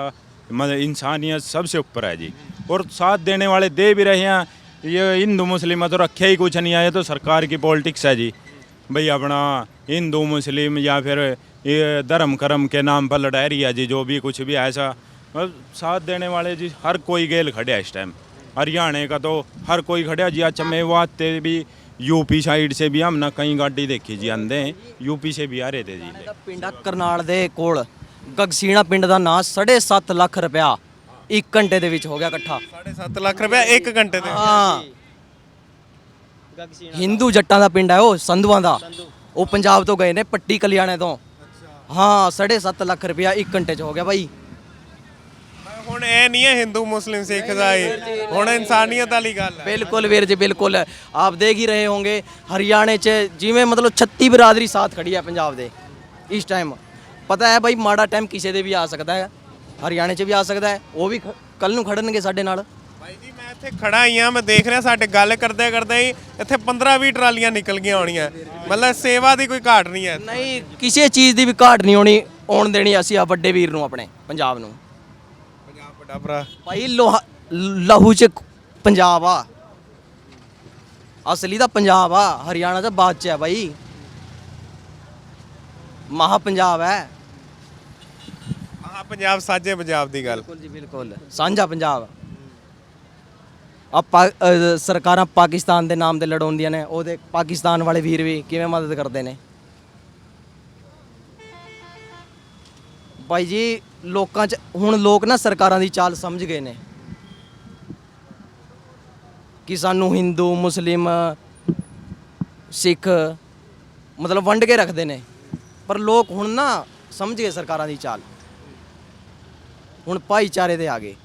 मतलब इंसानियत सबसे ऊपर है जी और साथ देने वाले दे भी रहे हैं ये हिंदू मुस्लिम में तो रखे ही कुछ नहीं आए तो सरकार की पॉलिटिक्स है जी भाई अपना हिंदू मुस्लिम या फिर ये धर्म कर्म के नाम पर लड़ा रही है जी जो भी कुछ भी ऐसा मतलब साथ देने वाले जी हर कोई गेल खड़े है इस टाइम हरियाणा का तो हर कोई खड़े जी अच्छा मेवात ते भी यूपी साइड से भी हम ना कहीं गाड़ी देखी जी आंदे यूपी से भी आ रहे थे जी ਇਹਦਾ ਪਿੰਡ ਆ ਕਰਨਾਲ ਦੇ ਕੋਲ ਗਗਸੀਣਾ ਪਿੰਡ ਦਾ ਨਾਂ 7.5 ਲੱਖ ਰੁਪਇਆ 1 ਘੰਟੇ ਦੇ ਵਿੱਚ ਹੋ ਗਿਆ ਇਕੱਠਾ 7.5 ਲੱਖ ਰੁਪਏ 1 ਘੰਟੇ ਦੇ ਹਾਂ गगसीना ਹਿੰਦੂ ਜੱਟਾਂ ਦਾ ਪਿੰਡ ਹੈ ਉਹ ਸੰਧੂਆਂ ਦਾ ਉਹ ਪੰਜਾਬ ਤੋਂ ਗਏ ਨੇ ਪੱਟੀ ਕਲਿਆਣੇ ਤੋਂ ਹਾਂ 7.5 ਲੱਖ ਰੁਪਇਆ 1 ਘੰਟੇ 'ਚ ਹੋ ਗਿਆ ਬਾਈ। ਹੁਣ ਇਹ ਨਹੀਂ ਹੈ ਹਿੰਦੂ ਮੁਸਲਿਮ ਸਿੱਖ ਦਾ ਇਹ ਹੁਣ ਇਨਸਾਨੀਅਤ ਵਾਲੀ ਗੱਲ ਹੈ। ਬਿਲਕੁਲ ਵੀਰ ਜੀ ਬਿਲਕੁਲ। ਆਪ ਦੇਖ ਹੀ ਰਹੇ ਹੋਗੇ ਹਰਿਆਣੇ 'ਚ ਜਿਵੇਂ ਮਤਲਬ 36 ਬਰਾਦਰੀ ਸਾਥ ਖੜੀ ਹੈ ਪੰਜਾਬ ਦੇ ਇਸ ਟਾਈਮ ਪਤਾ ਹੈ ਬਾਈ ਮਾੜਾ ਟਾਈਮ ਕਿਸੇ ਦੇ ਵੀ ਆ ਸਕਦਾ ਹੈ। ਹਰਿਆਣੇ 'ਚ ਵੀ ਆ ਸਕਦਾ ਹੈ ਉਹ ਵੀ ਕੱਲ ਨੂੰ ਖੜਨਗੇ ਸਾਡੇ ਨਾਲ। ਇੱਥੇ ਖੜਾ ਹੀ ਆ ਮੈਂ ਦੇਖ ਰਿਹਾ ਸਾਡੇ ਗੱਲ ਕਰਦੇ ਕਰਦੇ ਹੀ ਇੱਥੇ 15 20 ਟਰਾਲੀਆਂ ਨਿਕਲ ਗਈਆਂ ਹੋਣੀਆਂ। ਮਤਲਬ ਸੇਵਾ ਦੀ ਕੋਈ ਘਾਟ ਨਹੀਂ ਹੈ ਨਹੀਂ ਕਿਸੇ ਚੀਜ਼ ਦੀ ਵੀ ਘਾਟ ਨਹੀਂ ਹੋਣੀ ਆਉਣ ਦੇਣੀ ਅਸੀਂ ਆ ਵੱਡੇ ਵੀਰ ਨੂੰ ਆਪਣੇ ਪੰਜਾਬ ਨੂੰ। ਪੰਜਾਬ ਵੱਡਾ ਭਰਾ। ਭਾਈ ਲੋਹਾ ਲਹੂ ਚ ਪੰਜਾਬ ਆ। ਅਸਲੀ ਤਾਂ ਪੰਜਾਬ ਆ ਹਰਿਆਣਾ ਤਾਂ ਬਾਅਦ ਚ ਹੈ ਭਾਈ ਮਹਾ ਪੰਜਾਬ ਹੈ। ਆਹ ਪੰਜਾਬ ਸਾਜੇ ਪੰਜਾਬ ਦੀ ਗੱਲ। ਬਿਲਕੁਲ ਜੀ ਬਿਲਕੁਲ। ਸਾਂਝਾ ਪੰਜਾਬ। ਆ ਸਰਕਾਰਾਂ ਪਾਕਿਸਤਾਨ ਦੇ ਨਾਮ ਤੇ ਲੜਾਉਂਦੀਆਂ ਨੇ, ਉਹਦੇ ਪਾਕਿਸਤਾਨ ਵਾਲੇ ਵੀਰ ਵੀ ਕਿਵੇਂ ਮਦਦ ਕਰਦੇ ਨੇ? ਭਾਈ ਜੀ, ਲੋਕਾਂ 'ਚ, ਹੁਣ ਲੋਕ ਨਾ ਸਰਕਾਰਾਂ ਦੀ ਚਾਲ ਸਮਝ ਗਏ ਨੇ। ਕਿ ਸਾਨੂੰ ਹਿੰਦੂ, ਮੁਸਲਿਮ, ਸਿੱਖ ਮਤਲਬ ਵੰਡ ਕੇ ਰੱਖਦੇ ਨੇ। ਪਰ ਲੋਕ ਹੁਣ ਨਾ ਸਮਝ ਗਏ ਸਰਕਾਰਾਂ ਦੀ ਚਾਲ। ਹੁਣ ਭਾਈਚਾਰੇ ਦੇ ਆ ਗਏ।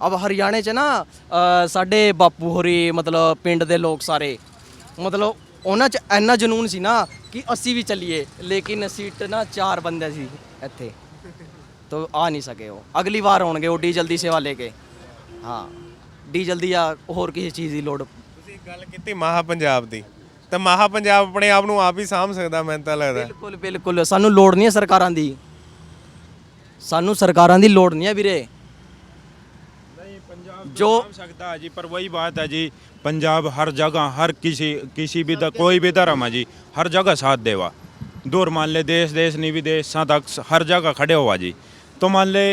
ਅਬ ਹਰਿਆਣੇ 'ਚ ਨਾ ਸਾਡੇ ਬਾਪੂ ਹੋਰੀ ਮਤਲਬ ਪਿੰਡ ਦੇ ਲੋਕ ਸਾਰੇ ਮਤਲਬ ਉਹਨਾਂ 'ਚ ਇੰਨਾ ਜਨੂਨ ਸੀ ਨਾ ਕਿ ਅਸੀਂ ਵੀ ਚੱਲੀਏ ਲੇਕਿਨ ਸੀਟ ਨਾ ਚਾਰ ਬੰਦੇ ਸੀ ਇੱਥੇ ਤੋ ਆ ਨਹੀਂ ਸਕੇ ਉਹ ਅਗਲੀ ਵਾਰ ਆਉਣਗੇ ਉਹ ਡੀਜ਼ਲ ਦੀ ਸੇਵਾ ਲੈ ਕੇ ਹਾਂ ਡੀਜ਼ਲ ਦੀ ਆ ਹੋਰ ਕਿਸੇ ਚੀਜ਼ ਦੀ ਲੋੜ ਤੁਸੀਂ ਗੱਲ ਕੀਤੀ ਮਹਾ ਪੰਜਾਬ ਦੀ ਤਾਂ ਮਹਾ ਪੰਜਾਬ ਆਪਣੇ ਆਪ ਨੂੰ ਆਪ ਹੀ ਸਾਂਭ ਸਕਦਾ ਮੈਨੂੰ ਤਾਂ ਲੱਗਦਾ ਬਿਲਕੁਲ ਬਿਲਕੁਲ ਸਾਨੂੰ ਲੋੜ ਨਹੀਂ ਹੈ ਸਰਕਾਰਾਂ ਦੀ ਸਾਨੂੰ ਸਰਕਾਰਾਂ ਦੀ ਲੋੜ ਨਹੀਂ ਹੈ ਵੀਰੇ जो जो सकता है जी पर वही बात है जी पंजाब हर जगह हर किसी किसी भी ध- कोई भी धर्म है जी हर जगह साथ देवा दूर मान ले देश देश नहीं विदेश तक हर जगह खड़े हुआ जी तो मान ले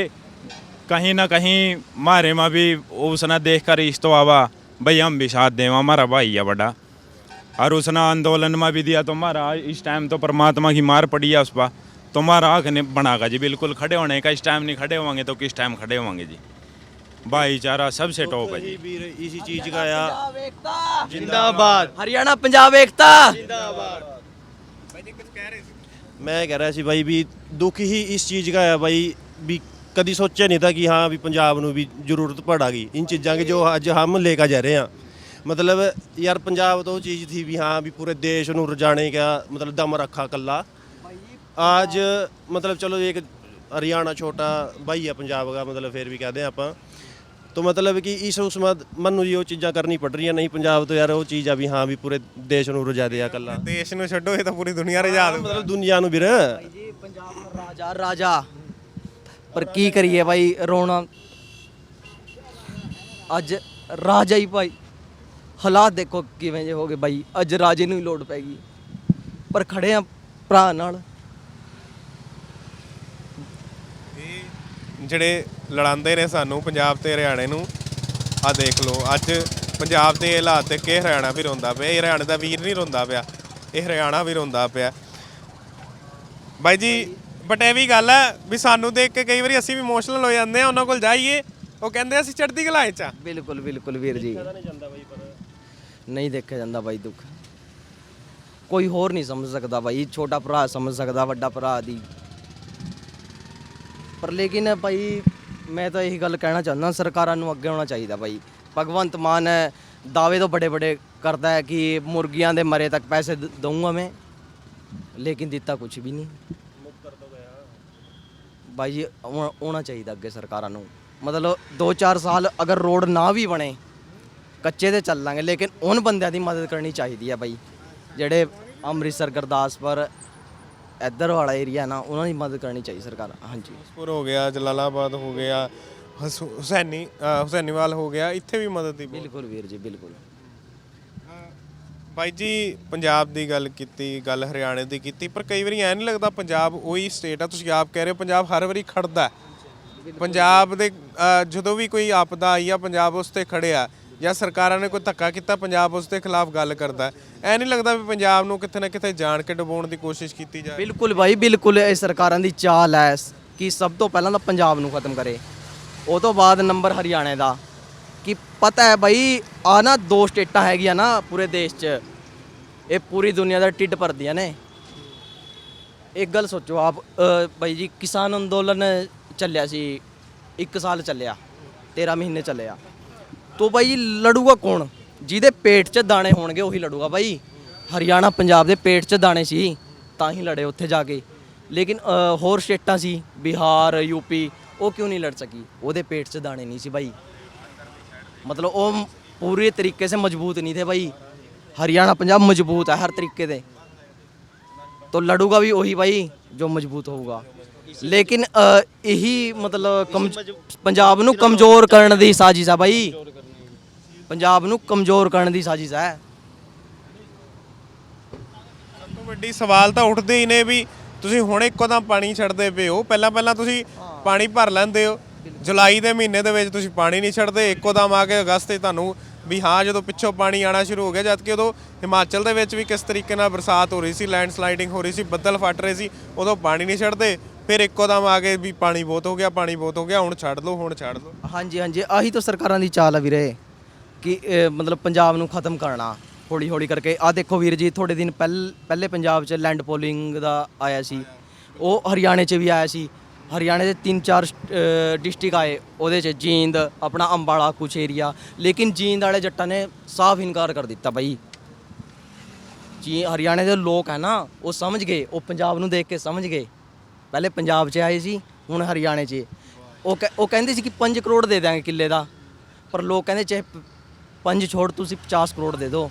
कहीं ना कहीं मारे माँ भी उसने देख कर इस तो आवा भाई हम भी साथ देवा हमारा भाई है बड़ा और उसने आंदोलन में भी दिया तो हमारा इस टाइम तो परमात्मा की मार पड़ी है उस पर तो हमारा आँख नहीं बनागा जी बिल्कुल खड़े होने का इस टाइम नहीं खड़े होंगे तो किस टाइम खड़े होंगे जी ਭਾਈਚਾਰਾ ਸਭ ਸੇ ਟੌਪ ਹੈ ਜੀ। ਵੀਰ ਇਸੇ ਚੀਜ਼ ਦਾ ਆ ਜਿੰਦਾਬਾਦ। ਹਰਿਆਣਾ ਪੰਜਾਬ ਏਕਤਾ। ਜਿੰਦਾਬਾਦ। ਭਾਈ ਕੁਝ ਕਹਿ ਰਹੇ ਸੀ ਮੈਂ ਕਹਿ ਰਿਹਾ ਸੀ ਭਾਈ ਵੀ ਦੁੱਖ ਹੀ ਇਸ ਚੀਜ਼ ਦਾ ਆ ਭਾਈ ਵੀ ਕਦੀ ਸੋਚਿਆ ਨਹੀਂ ਤਾਂ ਕਿ ਹਾਂ ਵੀ ਪੰਜਾਬ ਨੂੰ ਵੀ ਜ਼ਰੂਰਤ ਪੜ ਆ ਗਈ ਇਨ ਚੀਜ਼ਾਂ ਕੇ ਜੋ ਅੱਜ ਹਮ ਲੈ ਕੇ ਜਾ ਰਹੇ ਹਾਂ। ਮਤਲਬ ਯਾਰ ਪੰਜਾਬ ਤੋਂ ਉਹ ਚੀਜ਼ ਥੀ ਵੀ ਹਾਂ ਵੀ ਪੂਰੇ ਦੇਸ਼ ਨੂੰ ਰਜਾਣੇ ਕਾ ਮਤਲਬ ਦਮ ਰੱਖਾ ਕੱਲਾ ਅੱਜ ਮਤਲਬ ਚਲੋ ਇੱਕ ਹਰਿਆਣਾ ਛੋਟਾ ਭਾਈ ਆ ਪੰਜਾਬ ਦਾ ਮਤਲਬ ਫੇਰ ਵੀ ਕਹਦੇ ਆਪਾਂ। ਤੋ ਮਤਲਬ ਕਿ ਇਸ ਉਸ ਮਨ ਨੂੰ ਜੀ ਉਹ ਚੀਜ਼ਾਂ ਕਰਨੀ ਪੜ ਰਹੀਆਂ ਨਹੀਂ। ਪੰਜਾਬ ਤੋਂ ਯਾਰ ਉਹ ਚੀਜ਼ ਆ ਵੀ ਹਾਂ ਵੀ ਪੂਰੇ ਦੇਸ਼ ਨੂੰ ਰਜਾ ਦੇ ਆ ਕੱਲਾ ਦੇਸ਼ ਨੂੰ ਛੱਡੋ ਇਹ ਤਾਂ ਪੂਰੀ ਦੁਨੀਆ ਰਜਾ ਦੂ ਮਤਲਬ ਦੁਨੀਆ ਨੂੰ ਵੀਰ। ਜੀ ਪੰਜਾਬ ਦਾ ਰਾਜਾ ਰਾਜਾ। ਪਰ ਕੀ ਕਰੀਏ ਭਾਈ ਰੋਣਾ। ਅੱਜ ਰਾਜਾ ਹੀ ਭਾਈ। ਹਾਲਾਤ ਦੇਖੋ ਕਿਵੇਂ ਜੇ ਹੋ ਗਏ ਭਾਈ। ਅੱਜ ਰਾਜੇ ਨੂੰ ਹੀ ਲੋੜ ਪੈ ਗਈ। ਪਰ ਖੜੇ ਆ ਭਰਾ ਨਾਲ। ਜਿਹੜੇ ਲੜਾਉਂਦੇ ਨੇ ਸਾਨੂੰ ਪੰਜਾਬ ਤੇ ਹਰਿਆਣੇ ਨੂੰ ਆ ਦੇਖ ਲਓ ਅੱਜ ਪੰਜਾਬ ਦੇ ਹਾਲਾਤ ਤੇ ਕਿ ਹਰਿਆਣਾ ਵੀ ਰੋਂਦਾ ਪਿਆ ਇਹ ਹਰਿਆਣੇ ਦਾ ਵੀਰ ਨਹੀਂ ਰੋਂਦਾ ਪਿਆ ਇਹ ਹਰਿਆਣਾ ਵੀ ਰੋਂਦਾ ਪਿਆ। ਬਾਈ ਜੀ ਬਟ ਇਹ ਵੀ ਗੱਲ ਹੈ ਵੀ ਸਾਨੂੰ ਦੇਖ ਕੇ ਕਈ ਵਾਰੀ ਅਸੀਂ ਵੀ ਇਮੋਸ਼ਨਲ ਹੋ ਜਾਂਦੇ ਆ ਉਹਨਾਂ ਕੋਲ ਜਾਈਏ ਉਹ ਕਹਿੰਦੇ ਅਸੀਂ ਚੜ੍ਹਦੀ ਕਲਾ 'ਚ ਆ। ਬਿਲਕੁਲ ਬਿਲਕੁਲ ਵੀਰ ਜੀ। ਨਹੀਂ ਦੇਖਿਆ ਜਾਂਦਾ ਬਾਈ ਦੁੱਖ। ਕੋਈ ਹੋਰ ਨਹੀਂ ਸਮਝ ਸਕਦਾ ਬਾਈ ਛੋਟਾ ਭਰਾ ਸਮਝ ਸਕਦਾ ਵੱਡਾ ਭਰਾ ਦੀ। ਪਰ ਲੇਕਿਨ ਭਾਈ, ਮੈਂ ਤਾਂ ਇਹੀ ਗੱਲ ਕਹਿਣਾ ਚਾਹੁੰਦਾ, ਸਰਕਾਰਾਂ ਨੂੰ ਅੱਗੇ ਆਉਣਾ ਚਾਹੀਦਾ ਭਾਈ। ਭਗਵੰਤ ਮਾਨ ਹੈ ਦਾਅਵੇ ਤੋਂ ਬੜੇ ਬੜੇ ਕਰਦਾ ਹੈ ਕਿ ਮੁਰਗੀਆਂ ਦੇ ਮਰੇ ਤੱਕ ਪੈਸੇ ਦਊਂਗਾ ਮੈਂ। ਲੇਕਿਨ ਦਿੱਤਾ ਕੁਝ ਵੀ ਨਹੀਂ। ਭਾਈ ਜੀ ਆਉਣਾ ਚਾਹੀਦਾ ਅੱਗੇ ਸਰਕਾਰਾਂ ਨੂੰ। ਮਤਲਬ 2-4 ਸਾਲ ਅਗਰ ਰੋਡ ਨਾ ਵੀ ਬਣੇ, ਕੱਚੇ ਤੇ ਚੱਲ ਲਾਂਗੇ ਲੇਕਿਨ ਉਨ ਬੰਦਿਆਂ ਦੀ ਮਦਦ ਕਰਨੀ ਚਾਹੀਦੀ ਹੈ ਬਾਈ ਜਿਹੜੇ ਅੰਮ੍ਰਿਤਸਰ, ਗੁਰਦਾਸਪੁਰ ਇੱਧਰ ਵਾਲਾ ਏਰੀਆ ਨਾ ਉਹਨਾਂ ਦੀ ਮਦਦ ਕਰਨੀ ਚਾਹੀਦੀ ਸਰਕਾਰ। ਹਾਂਜੀ। ਫਿਰੋਜ਼ਪੁਰ ਹੋ ਗਿਆ ਜਲਾਲਾਬਾਦ ਹੋ ਗਿਆ ਹਸ- ਹੁਸੈਨੀ ਅ, ਹੁਸੈਨੀਵਾਲ ਹੋ ਗਿਆ ਇੱਥੇ ਵੀ ਮਦਦ ਦੀ ਬਹੁਤ। ਬਿਲਕੁਲ ਵੀਰ ਜੀ ਬਿਲਕੁਲ। ਬਾਈ ਜੀ ਪੰਜਾਬ ਦੀ ਗੱਲ ਕੀਤੀ ਗੱਲ ਹਰਿਆਣੇ ਦੀ ਕੀਤੀ ਪਰ ਕਈ ਵਾਰੀ ਐ ਨਹੀਂ ਲੱਗਦਾ ਪੰਜਾਬ ਉਹੀ ਸਟੇਟ ਆ ਤੁਸੀਂ ਆਪ ਕਹਿ ਰਹੇ ਹੋ ਪੰਜਾਬ ਹਰ ਵਾਰੀ ਖੜਦਾ। ਹੈ। ਪੰਜਾਬ ਦੇ ਅ, ਜਦੋਂ ਵੀ ਕੋਈ ਆਪਦਾ ਆਈ ਆ ਪੰਜਾਬ ਉਸ ਤੇ ਖੜਿਆ। ਜਾਂ ਸਰਕਾਰਾਂ ਨੇ ਕੋਈ ਧੱਕਾ ਕੀਤਾ ਪੰਜਾਬ ਉਸ ਦੇ ਖਿਲਾਫ ਗੱਲ ਕਰਦਾ ਹੈ। ਐ ਨਹੀਂ ਲੱਗਦਾ ਵੀ ਪੰਜਾਬ ਨੂੰ ਕਿਤੇ ਨਾ ਕਿਤੇ ਜਾਣ ਕੇ ਡੁਬੋਣ ਦੀ ਕੋਸ਼ਿਸ਼ ਕੀਤੀ ਜਾਏ। ਬਿਲਕੁਲ ਭਾਈ ਬਿਲਕੁਲ ਇਹ ਸਰਕਾਰਾਂ ਦੀ ਚਾਲ ਹੈ ਕਿ ਸਭ ਤੋਂ ਪਹਿਲਾਂ ਤਾਂ ਪੰਜਾਬ ਨੂੰ ਖਤਮ ਕਰੇ। ਉਹ ਤੋਂ ਬਾਅਦ ਨੰਬਰ ਹਰਿਆਣੇ ਦਾ ਕਿ ਪਤਾ ਹੈ ਭਾਈ ਆ ਨਾ ਦੋ ਸਟੇਟਾਂ ਹੈਗੀਆਂ ਨਾ ਪੂਰੇ ਦੇਸ਼ 'ਚ ਇਹ ਪੂਰੀ ਦੁਨੀਆ ਦਾ ਢਿੱਡ ਭਰਦੀਆਂ ਨੇ। ਇੱਕ ਗੱਲ ਸੋਚੋ ਆਪ ਅ, ਬਾਈ ਜੀ ਕਿਸਾਨ ਅੰਦੋਲਨ ਚੱਲਿਆ ਸੀ 1 ਸਾਲ ਚੱਲਿਆ 13 ਮਹੀਨੇ ਚੱਲਿਆ ਤੋ ਬਾਈ ਜੀ ਲੜੂਗਾ ਕੌਣ ਜਿਹਦੇ ਪੇਟ 'ਚ ਦਾਣੇ ਹੋਣਗੇ ਉਹੀ ਲੜੂਗਾ ਬਾਈ ਹਰਿਆਣਾ ਪੰਜਾਬ ਦੇ ਪੇਟ 'ਚ ਦਾਣੇ ਸੀ ਤਾਂ ਹੀ ਲੜੇ ਉੱਥੇ ਜਾ ਕੇ ਲੇਕਿਨ ਅ, ਹੋਰ ਸਟੇਟਾਂ ਸੀ ਬਿਹਾਰ ਯੂਪੀ ਉਹ ਕਿਉਂ ਨਹੀਂ ਲੜ ਸਕੀ ਉਹਦੇ ਪੇਟ 'ਚ ਦਾਣੇ ਨਹੀਂ ਸੀ ਬਾਈ मतलब वो पूरे तरीके से मजबूत नहीं थे भाई हरियाणा पंजाब मजबूत है हर तरीके से तो लड़ूगा भी वही भाई जो मजबूत होगा ਲੇਕਿਨ ਅ, ਇਹੀ ਮਤਲਬ ਕਮ ਪੰਜਾਬ ਨੂੰ ਕਮਜ਼ੋਰ ਕਰਨ ਦੀ ਸਾਜ਼ਿਸ਼ ਆ ਬਾਈ ਪੰਜਾਬ ਨੂੰ ਕਮਜ਼ੋਰ ਕਰਨ ਦੀ ਸਾਜ਼ਿਸ਼ ਹੈ। ਸਭ ਤੋਂ ਵੱਡੀ ਸਵਾਲ ਤਾਂ ਉੱਠਦੇ ਹੀ ਨੇ ਵੀ ਤੁਸੀਂ ਹੁਣ ਇੱਕੋ ਦਮ ਪਾਣੀ ਛੱਡਦੇ ਪਏ ਹੋ। ਪਹਿਲਾਂ ਪਹਿਲਾਂ ਤੁਸੀਂ ਪਾਣੀ ਭਰ ਲੈਂਦੇ ਹੋ। ਜੁਲਾਈ ਦੇ ਮਹੀਨੇ ਦੇ ਵਿੱਚ ਤੁਸੀਂ ਪਾਣੀ ਨਹੀਂ ਛੱਡਦੇ। ਇੱਕੋ ਦਮ ਆ ਕੇ ਅਗਸਤ 'ਚ ਤੁਹਾਨੂੰ ਵੀ ਹਾਂ ਜਦੋਂ ਪਿੱਛੋਂ ਪਾਣੀ ਆਣਾ ਸ਼ੁਰੂ ਹੋ ਗਿਆ ਜਦ ਕਿ ਉਦੋਂ ਹਿਮਾਚਲ ਦੇ ਵਿੱਚ ਵੀ ਕਿਸ ਤਰੀਕੇ ਨਾਲ ਬਰਸਾਤ ਹੋ ਰਹੀ ਸੀ ਲੈਂਡ ਸਲਾਈਡਿੰਗ ਹੋ ਰਹੀ ਸੀ ਬੱਦਲ ਫਟ ਰਹੇ ਸੀ ਉਦੋਂ ਪਾਣੀ ਨਹੀਂ ਛੱਡਦੇ। ਫਿਰ ਇੱਕੋ ਦਮ ਆ ਕੇ ਵੀ ਪਾਣੀ ਬਹੁਤ ਹੋ ਗਿਆ ਪਾਣੀ ਬਹੁਤ ਹੋ ਗਿਆ ਹੁਣ ਛੱਡ ਲਓ ਹੁਣ ਛੱਡ ਲਓ। ਹਾਂਜੀ ਹਾਂਜੀ ਆਹੀ ਤਾਂ ਸਰਕਾਰਾਂ ਦੀ ਚਾਲ ਆ ਵੀਰੇ। ਕਿ ਅ, ਮਤਲਬ ਪੰਜਾਬ ਨੂੰ ਖਤਮ ਕਰਨਾ ਹੌਲੀ ਹੌਲੀ ਕਰਕੇ। ਆ ਦੇਖੋ ਵੀਰ ਜੀ ਥੋੜੇ ਦਿਨ ਪਹਿਲ ਪਹਿਲੇ ਪੰਜਾਬ 'ਚ ਲੈਂਡ ਪੋਲਿੰਗ ਦਾ ਆਇਆ ਸੀ। ਉਹ ਹਰਿਆਣੇ 'ਚ ਵੀ ਆਇਆ ਸੀ। ਹਰਿਆਣੇ ਦੇ ਤਿੰਨ ਚਾਰ ਡਿਸਟ੍ਰਿਕਟ ਆਏ। ਉਹਦੇ 'ਚ ਜੀਂਦ ਆਪਣਾ ਅੰਬਾਲਾ ਕੁਛ ਏਰੀਆ ਲੇਕਿਨ ਜੀਂਦ ਵਾਲੇ ਜੱਟਾਂ ਨੇ ਸਾਫ਼ ਇਨਕਾਰ ਕਰ ਦਿੱਤਾ ਬਾਈ। ਜੀ ਹਰਿਆਣੇ ਦੇ ਲੋਕ ਹੈ ਨਾ ਉਹ ਸਮਝ ਗਏ। ਉਹ ਪੰਜਾਬ ਨੂੰ ਦੇਖ ਕੇ ਸਮਝ ਗਏ। ਪਹਿਲੇ ਪੰਜਾਬ 'ਚ ਆਏ ਸੀ ਹੁਣ ਹਰਿਆਣੇ 'ਚ। ਉਹ ਕਹਿ- ਉਹ ਕਹਿੰਦੇ ਸੀ ਕਿ 5 ਕਰੋੜ ਦੇ ਦਾਂਗੇ ਕਿੱਲੇ ਦਾ। ਪਰ ਲੋਕ ਕਹਿੰਦੇ ਚਾਹੇ 5 ਛੋੜ ਤੁਸੀਂ 50 ਕਰੋੜ ਦੇ ਦਿਓ।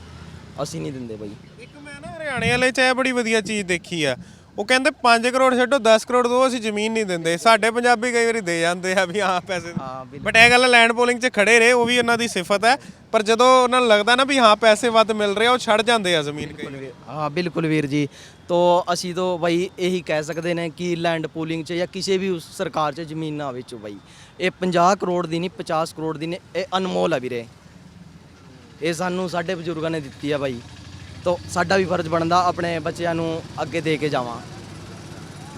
ਅਸੀਂ ਨਹੀਂ ਦਿੰਦੇ ਬਾਈ। ਇੱਕ ਮੈਂ ਨਾ ਹਰਿਆਣੇ ਵਾਲੇ ਚ ਇਹ ਬੜੀ ਵਧੀਆ ਚੀਜ਼ ਦੇਖੀ ਆ। ਉਹ ਕਹਿੰਦੇ 5 ਕਰੋੜ ਛੱਡੋ 10 ਕਰੋੜ ਦੋ ਅਸੀਂ ਜ਼ਮੀਨ ਨਹੀਂ ਦਿੰਦੇ। ਸਾਡੇ ਪੰਜਾਬੀ ਕਈ ਵਾਰੀ ਦੇ ਜਾਂਦੇ ਆ ਵੀ ਹਾਂ ਪੈਸੇ ਹਾਂ, ਬਿਲਕੁਲ। ਬਟ ਇਹ ਗੱਲ ਲੈਂਡ ਪੋਲਿੰਗ 'ਚ ਖੜੇ ਰਹੇ ਉਹ ਵੀ ਉਹਨਾਂ ਦੀ ਸਿਫਤ ਹੈ। ਪਰ ਜਦੋਂ ਉਹਨਾਂ ਨੂੰ ਲੱਗਦਾ ਨਾ ਵੀ ਹਾਂ ਪੈਸੇ ਵੱਧ ਮਿਲ ਰਹੇ ਆ ਉਹ ਛੱਡ ਜਾਂਦੇ ਆ ਜ਼ਮੀਨ ਕਈ ਵਾਰੀ। ਹਾਂ ਬਿਲਕੁਲ ਵੀਰ ਜੀ। ਤੋ ਅਸੀਂ ਤਾਂ ਬਾਈ ਇਹੀ ਕਹਿ ਸਕਦੇ ਨੇ ਕਿ ਲੈਂਡ ਪੂਲਿੰਗ 'ਚ ਜਾਂ ਕਿਸੇ ਵੀ ਉਸ ਸਰਕਾਰ 'ਚ ਜ਼ਮੀਨਾਂ ਵਿੱਚ ਬਾਈ। ਇਹ 50 ਕਰੋੜ ਦੀ ਨਹੀਂ 50 ਕਰੋੜ ਦੀ ਨਹੀਂ ਇਹ ਅਨਮੋਲ ਆ ਵੀਰੇ। ਇਹ ਸਾਨੂੰ ਸਾਡੇ ਬਜ਼ੁਰਗਾਂ ਨੇ ਦਿੱਤੀ ਆ ਬਾਈ। ਤੋ ਸਾਡਾ ਵੀ ਫਰਜ਼ ਬਣਦਾ ਆਪਣੇ ਬੱਚਿਆਂ ਨੂੰ ਅੱਗੇ ਦੇ ਕੇ ਜਾਵਾਂ।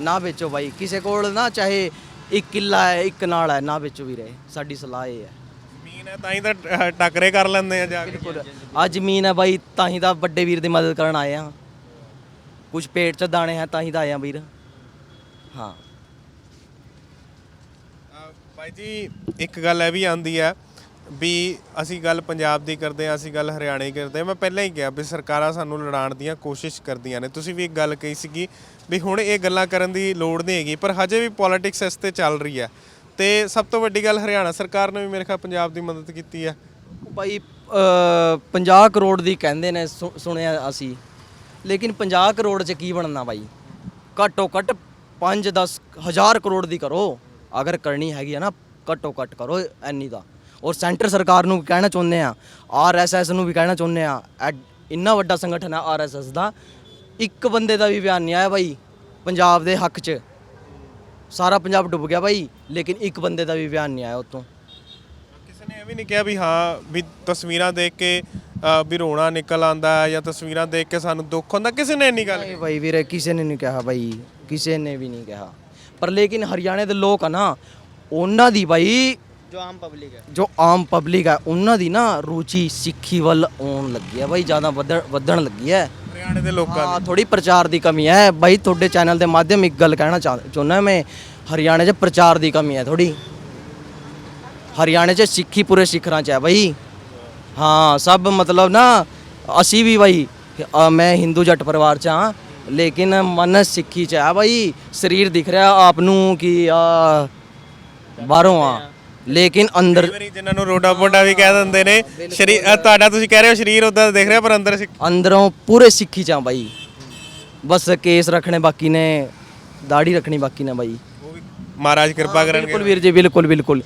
ਨਾ ਵੇਚੋ ਬਾਈ ਕਿਸੇ ਕੋਲ ਨਾ ਚਾਹੇ ਇੱਕ ਕਿੱਲਾ ਹੈ ਇੱਕ ਨਾਲ ਹੈ ਨਾ ਵੇਚੋ ਵੀਰੇ ਸਾਡੀ ਸਲਾਹ ਇਹ ਹੈ। ਜ਼ਮੀਨ ਹੈ ਤਾਂ ਹੀ ਤਾਂ ਟੱਕਰੇ ਕਰ ਲੈਂਦੇ ਆ ਜਾ ਕੇ। ਆ ਜ਼ਮੀਨ ਹੈ ਬਾਈ ਤਾਂ ਹੀ ਤਾਂ ਵੱਡੇ ਵੀਰ ਦੀ ਮਦਦ ਕਰਨ ਆਏ ਆ। ਕੁਝ ਪੇਟ 'ਚ ਦਾਣੇ ਹੈ ਤਾਂ ਹੀ ਤਾਂ ਆਏ ਆ ਵੀਰ। ਹਾਂ। ਬਾਈ ਜੀ ਇੱਕ ਗੱਲ ਇਹ ਵੀ ਆਂਦੀ ਹੈ ਵੀ ਅਸੀਂ ਗੱਲ ਪੰਜਾਬ ਦੀ ਕਰਦੇ ਹਾਂ ਅਸੀਂ ਗੱਲ ਹਰਿਆਣੇ ਦੀ ਕਰਦੇ ਹਾਂ। ਮੈਂ ਪਹਿਲਾਂ ਹੀ ਕਿਹਾ ਵੀ ਸਰਕਾਰਾਂ ਸਾਨੂੰ ਲੜਾਉਣ ਦੀਆਂ ਕੋਸ਼ਿਸ਼ ਕਰਦੀਆਂ ਨੇ। ਤੁਸੀਂ ਵੀ ਇੱਕ ਗੱਲ ਕਹੀ ਸੀਗੀ ਵੀ ਹੁਣ ਇਹ ਗੱਲਾਂ ਕਰਨ ਦੀ ਲੋੜ ਨਹੀਂ ਹੈਗੀ ਪਰ ਹਜੇ ਵੀ ਪੋਲਿਟਿਕਸ ਇਸ ਤੇ ਚੱਲ ਰਹੀ ਹੈ। ਤੇ ਸਭ ਤੋਂ ਵੱਡੀ ਗੱਲ ਹਰਿਆਣਾ ਸਰਕਾਰ ਨੇ ਵੀ ਮੇਰੇ ਖਿਆਲ ਪੰਜਾਬ ਦੀ ਮਦਦ ਕੀਤੀ ਹੈ। ਭਾਈ ਅ, 50 ਕਰੋੜ ਦੀ ਕਹਿੰਦੇ ਨੇ ਸੁ- ਸੁਣਿਆ ਅਸੀਂ। ਲੇਕਿਨ 50 ਕਰੋੜ 'ਚ ਕੀ ਬਣਨਾ ਬਾਈ ਘੱਟੋ ਘੱਟ 5-10 ਹਜ਼ਾਰ ਕਰੋੜ ਦੀ ਕਰੋ। ਅਗਰ ਕਰਨੀ ਹੈਗੀ ਹੈ ਨਾ ਘੱਟੋ ਘੱਟ ਕਰੋ ਐਨੀ ਦਾ ਔਰ ਸੈਂਟਰ ਸਰਕਾਰ ਨੂੰ ਕਹਿਣਾ ਚਾਹੁੰਦੇ ਆ ਆਰਐਸਐਸ ਨੂੰ ਵੀ ਕਹਿਣਾ ਚਾਹੁੰਦੇ ਆ ਇੰਨਾ ਵੱਡਾ ਸੰਗਠਨ ਹੈ ਆਰਐਸਐਸ ਦਾ ਇੱਕ ਬੰਦੇ ਦਾ ਵੀ ਬਿਆਨ ਨਹੀਂ ਆਇਆ ਬਾਈ ਪੰਜਾਬ ਦੇ ਹੱਕ 'ਚ। ਸਾਰਾ ਪੰਜਾਬ ਡੁੱਬ ਗਿਆ ਬਾਈ ਲੇਕਿਨ ਇੱਕ ਬੰਦੇ ਦਾ ਵੀ ਬਿਆਨ ਨਹੀਂ ਆਇਆ ਉਤੋਂ। ਕਿਸੇ ਨੇ ਇਹ ਵੀ ਨਹੀਂ ਕਿਹਾ ਵੀ ਹਾਂ ਵੀ ਤਸਵੀਰਾਂ ਦੇਖ ਕੇ ਵੀ ਰੋਣਾ ਨਿਕਲ ਆਂਦਾ ਜਾਂ ਤਸਵੀਰਾਂ ਦੇਖ ਕੇ ਸਾਨੂੰ ਦੁੱਖ ਹੁੰਦਾ ਕਿਸੇ ਨੇ ਇੰਨੀ ਗੱਲ ਨਹੀਂ ਭਾਈ ਵੀਰੇ ਕਿਸੇ ਨੇ ਨਹੀਂ ਕਿਹਾ ਭਾਈ ਕਿਸੇ ਨੇ ਵੀ ਨਹੀਂ ਕਿਹਾ। ਪਰ ਲੇਕਿਨ ਹਰਿਆਣੇ ਦੇ ਲੋਕ ਆ ਨਾ ਉਹਨਾਂ ਦੀ ਭਾਈ ਜੋ ਆਮ ਪਬਲਿਕ ਹੈ। ਉਹਨਾਂ ਦੀ ਨਾ ਰੁਚੀ ਸਿੱਖੀ ਵੱਲ ਆਉਣ ਲੱਗੀ ਹੈ ਥੋੜੀ ਪ੍ਰਚਾਰ ਦੀ ਕਮੀ ਹੈ। ਬਾਈ ਤੁਹਾਡੇ ਚੈਨਲ ਦੇ ਮਾਧਿਅਮ ਇੱਕ ਗੱਲ ਕਹਿਣਾ ਚਾਹੁੰਦਾ ਮੈਂ ਹਰਿਆਣੇ 'ਚ ਪ੍ਰਚਾਰ ਦੀ ਕਮੀ ਹੈ ਥੋੜੀ ਹਰਿਆਣੇ 'ਚ ਸਿੱਖੀ ਪੂਰੇ ਸਿੱਖਰਾਂ 'ਚ ਹੈ ਬਾਈ। ਹਾਂ ਸਭ ਮਤਲਬ ਨਾ ਅਸੀਂ ਵੀ ਬਾਈ ਮੈਂ ਹਿੰਦੂ ਜੱਟ ਪਰਿਵਾਰ 'ਚ ਹਾਂ ਲੇਕਿਨ ਮਨ ਸਿੱਖੀ 'ਚ ਆ ਬਾਈ ਸਰੀਰ ਦਿਖ ਰਿਹਾ ਆਪ ਨੂੰ ਕਿ ਆ ਬਾਹਰੋਂ ਆ। ਲੇਕਿਨ ਅੰਦਰ ਕਈ ਵਾਰੀ ਜਿਨ੍ਹਾਂ ਨੂੰ ਰੋਡਾ ਪੋਡਾ ਵੀ ਕਹਿ ਦਿੰਦੇ ਨੇ ਸ਼ਰੀਰ ਅ, ਤੁਹਾਡਾ ਤੁਸੀਂ ਕਹਿ ਰਹੇ ਹੋ ਸਰੀਰ ਉਦਾਂ ਦਿਖ ਰਿਹਾ ਪਰ ਅੰਦਰ ਸਿੱਖ- ਅੰਦਰੋਂ ਪੂਰੇ ਸਿੱਖੀ 'ਚ ਭਾਈ ਬਸ ਕੇਸ ਰੱਖਣੇ ਬਾਕੀ ਨੇ ਦਾੜੀ ਰੱਖਣੀ ਬਾਕੀ ਨੇ ਉਹ ਵੀ ਮਹਾਰਾਜ ਕਿਰਪਾ ਕਰਨਗੇ। ਬਿਲਕੁਲ ਵੀਰ ਜੀ ਬਿਲਕੁਲ ਬਿਲकुल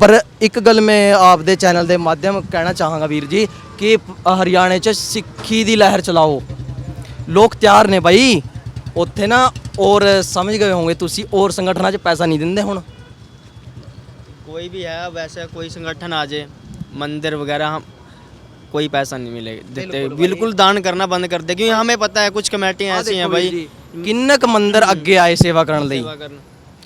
ਪਰ ਇੱਕ ਗੱਲ ਮੈਂ ਆਪਦੇ ਚੈਨਲ ਦੇ ਮਾਧਿਅਮ ਕਹਿਣਾ ਚਾਹਾਂਗਾ ਵੀਰ ਜੀ ਕਿ ਪ- ਹਰਿਆਣੇ 'ਚ ਸਿੱਖੀ ਦੀ ਲਹਿਰ ਚਲਾਓ। ਲੋਕ ਤਿਆਰ ਨੇ ਭਾਈ ਉੱਥੇ ਨਾ ਔਰ ਸਮਝ ਗਏ ਹੋਵੋਗੇ ਤੁਸੀਂ ਔਰ ਸੰਗਠਨਾਂ 'ਚ ਪੈਸਾ ਨਹੀਂ ਦਿੰਦੇ ਹੁਣ। कोई भी है वैसे कोई संगठन आ जाए मंदिर वगैरह हम कोई पैसा नहीं मिलेगा देते बिल्कुल दान करना बंद कर दे क्योंकि हमें पता है कुछ कमेटियाँ ऐसी हैं भाई ਕਿੰਨੇ ਕੁ ਮੰਦਰ ਅੱਗੇ ਆਏ ਸੇਵਾ ਕਰਨ ਲਈ सेवा करना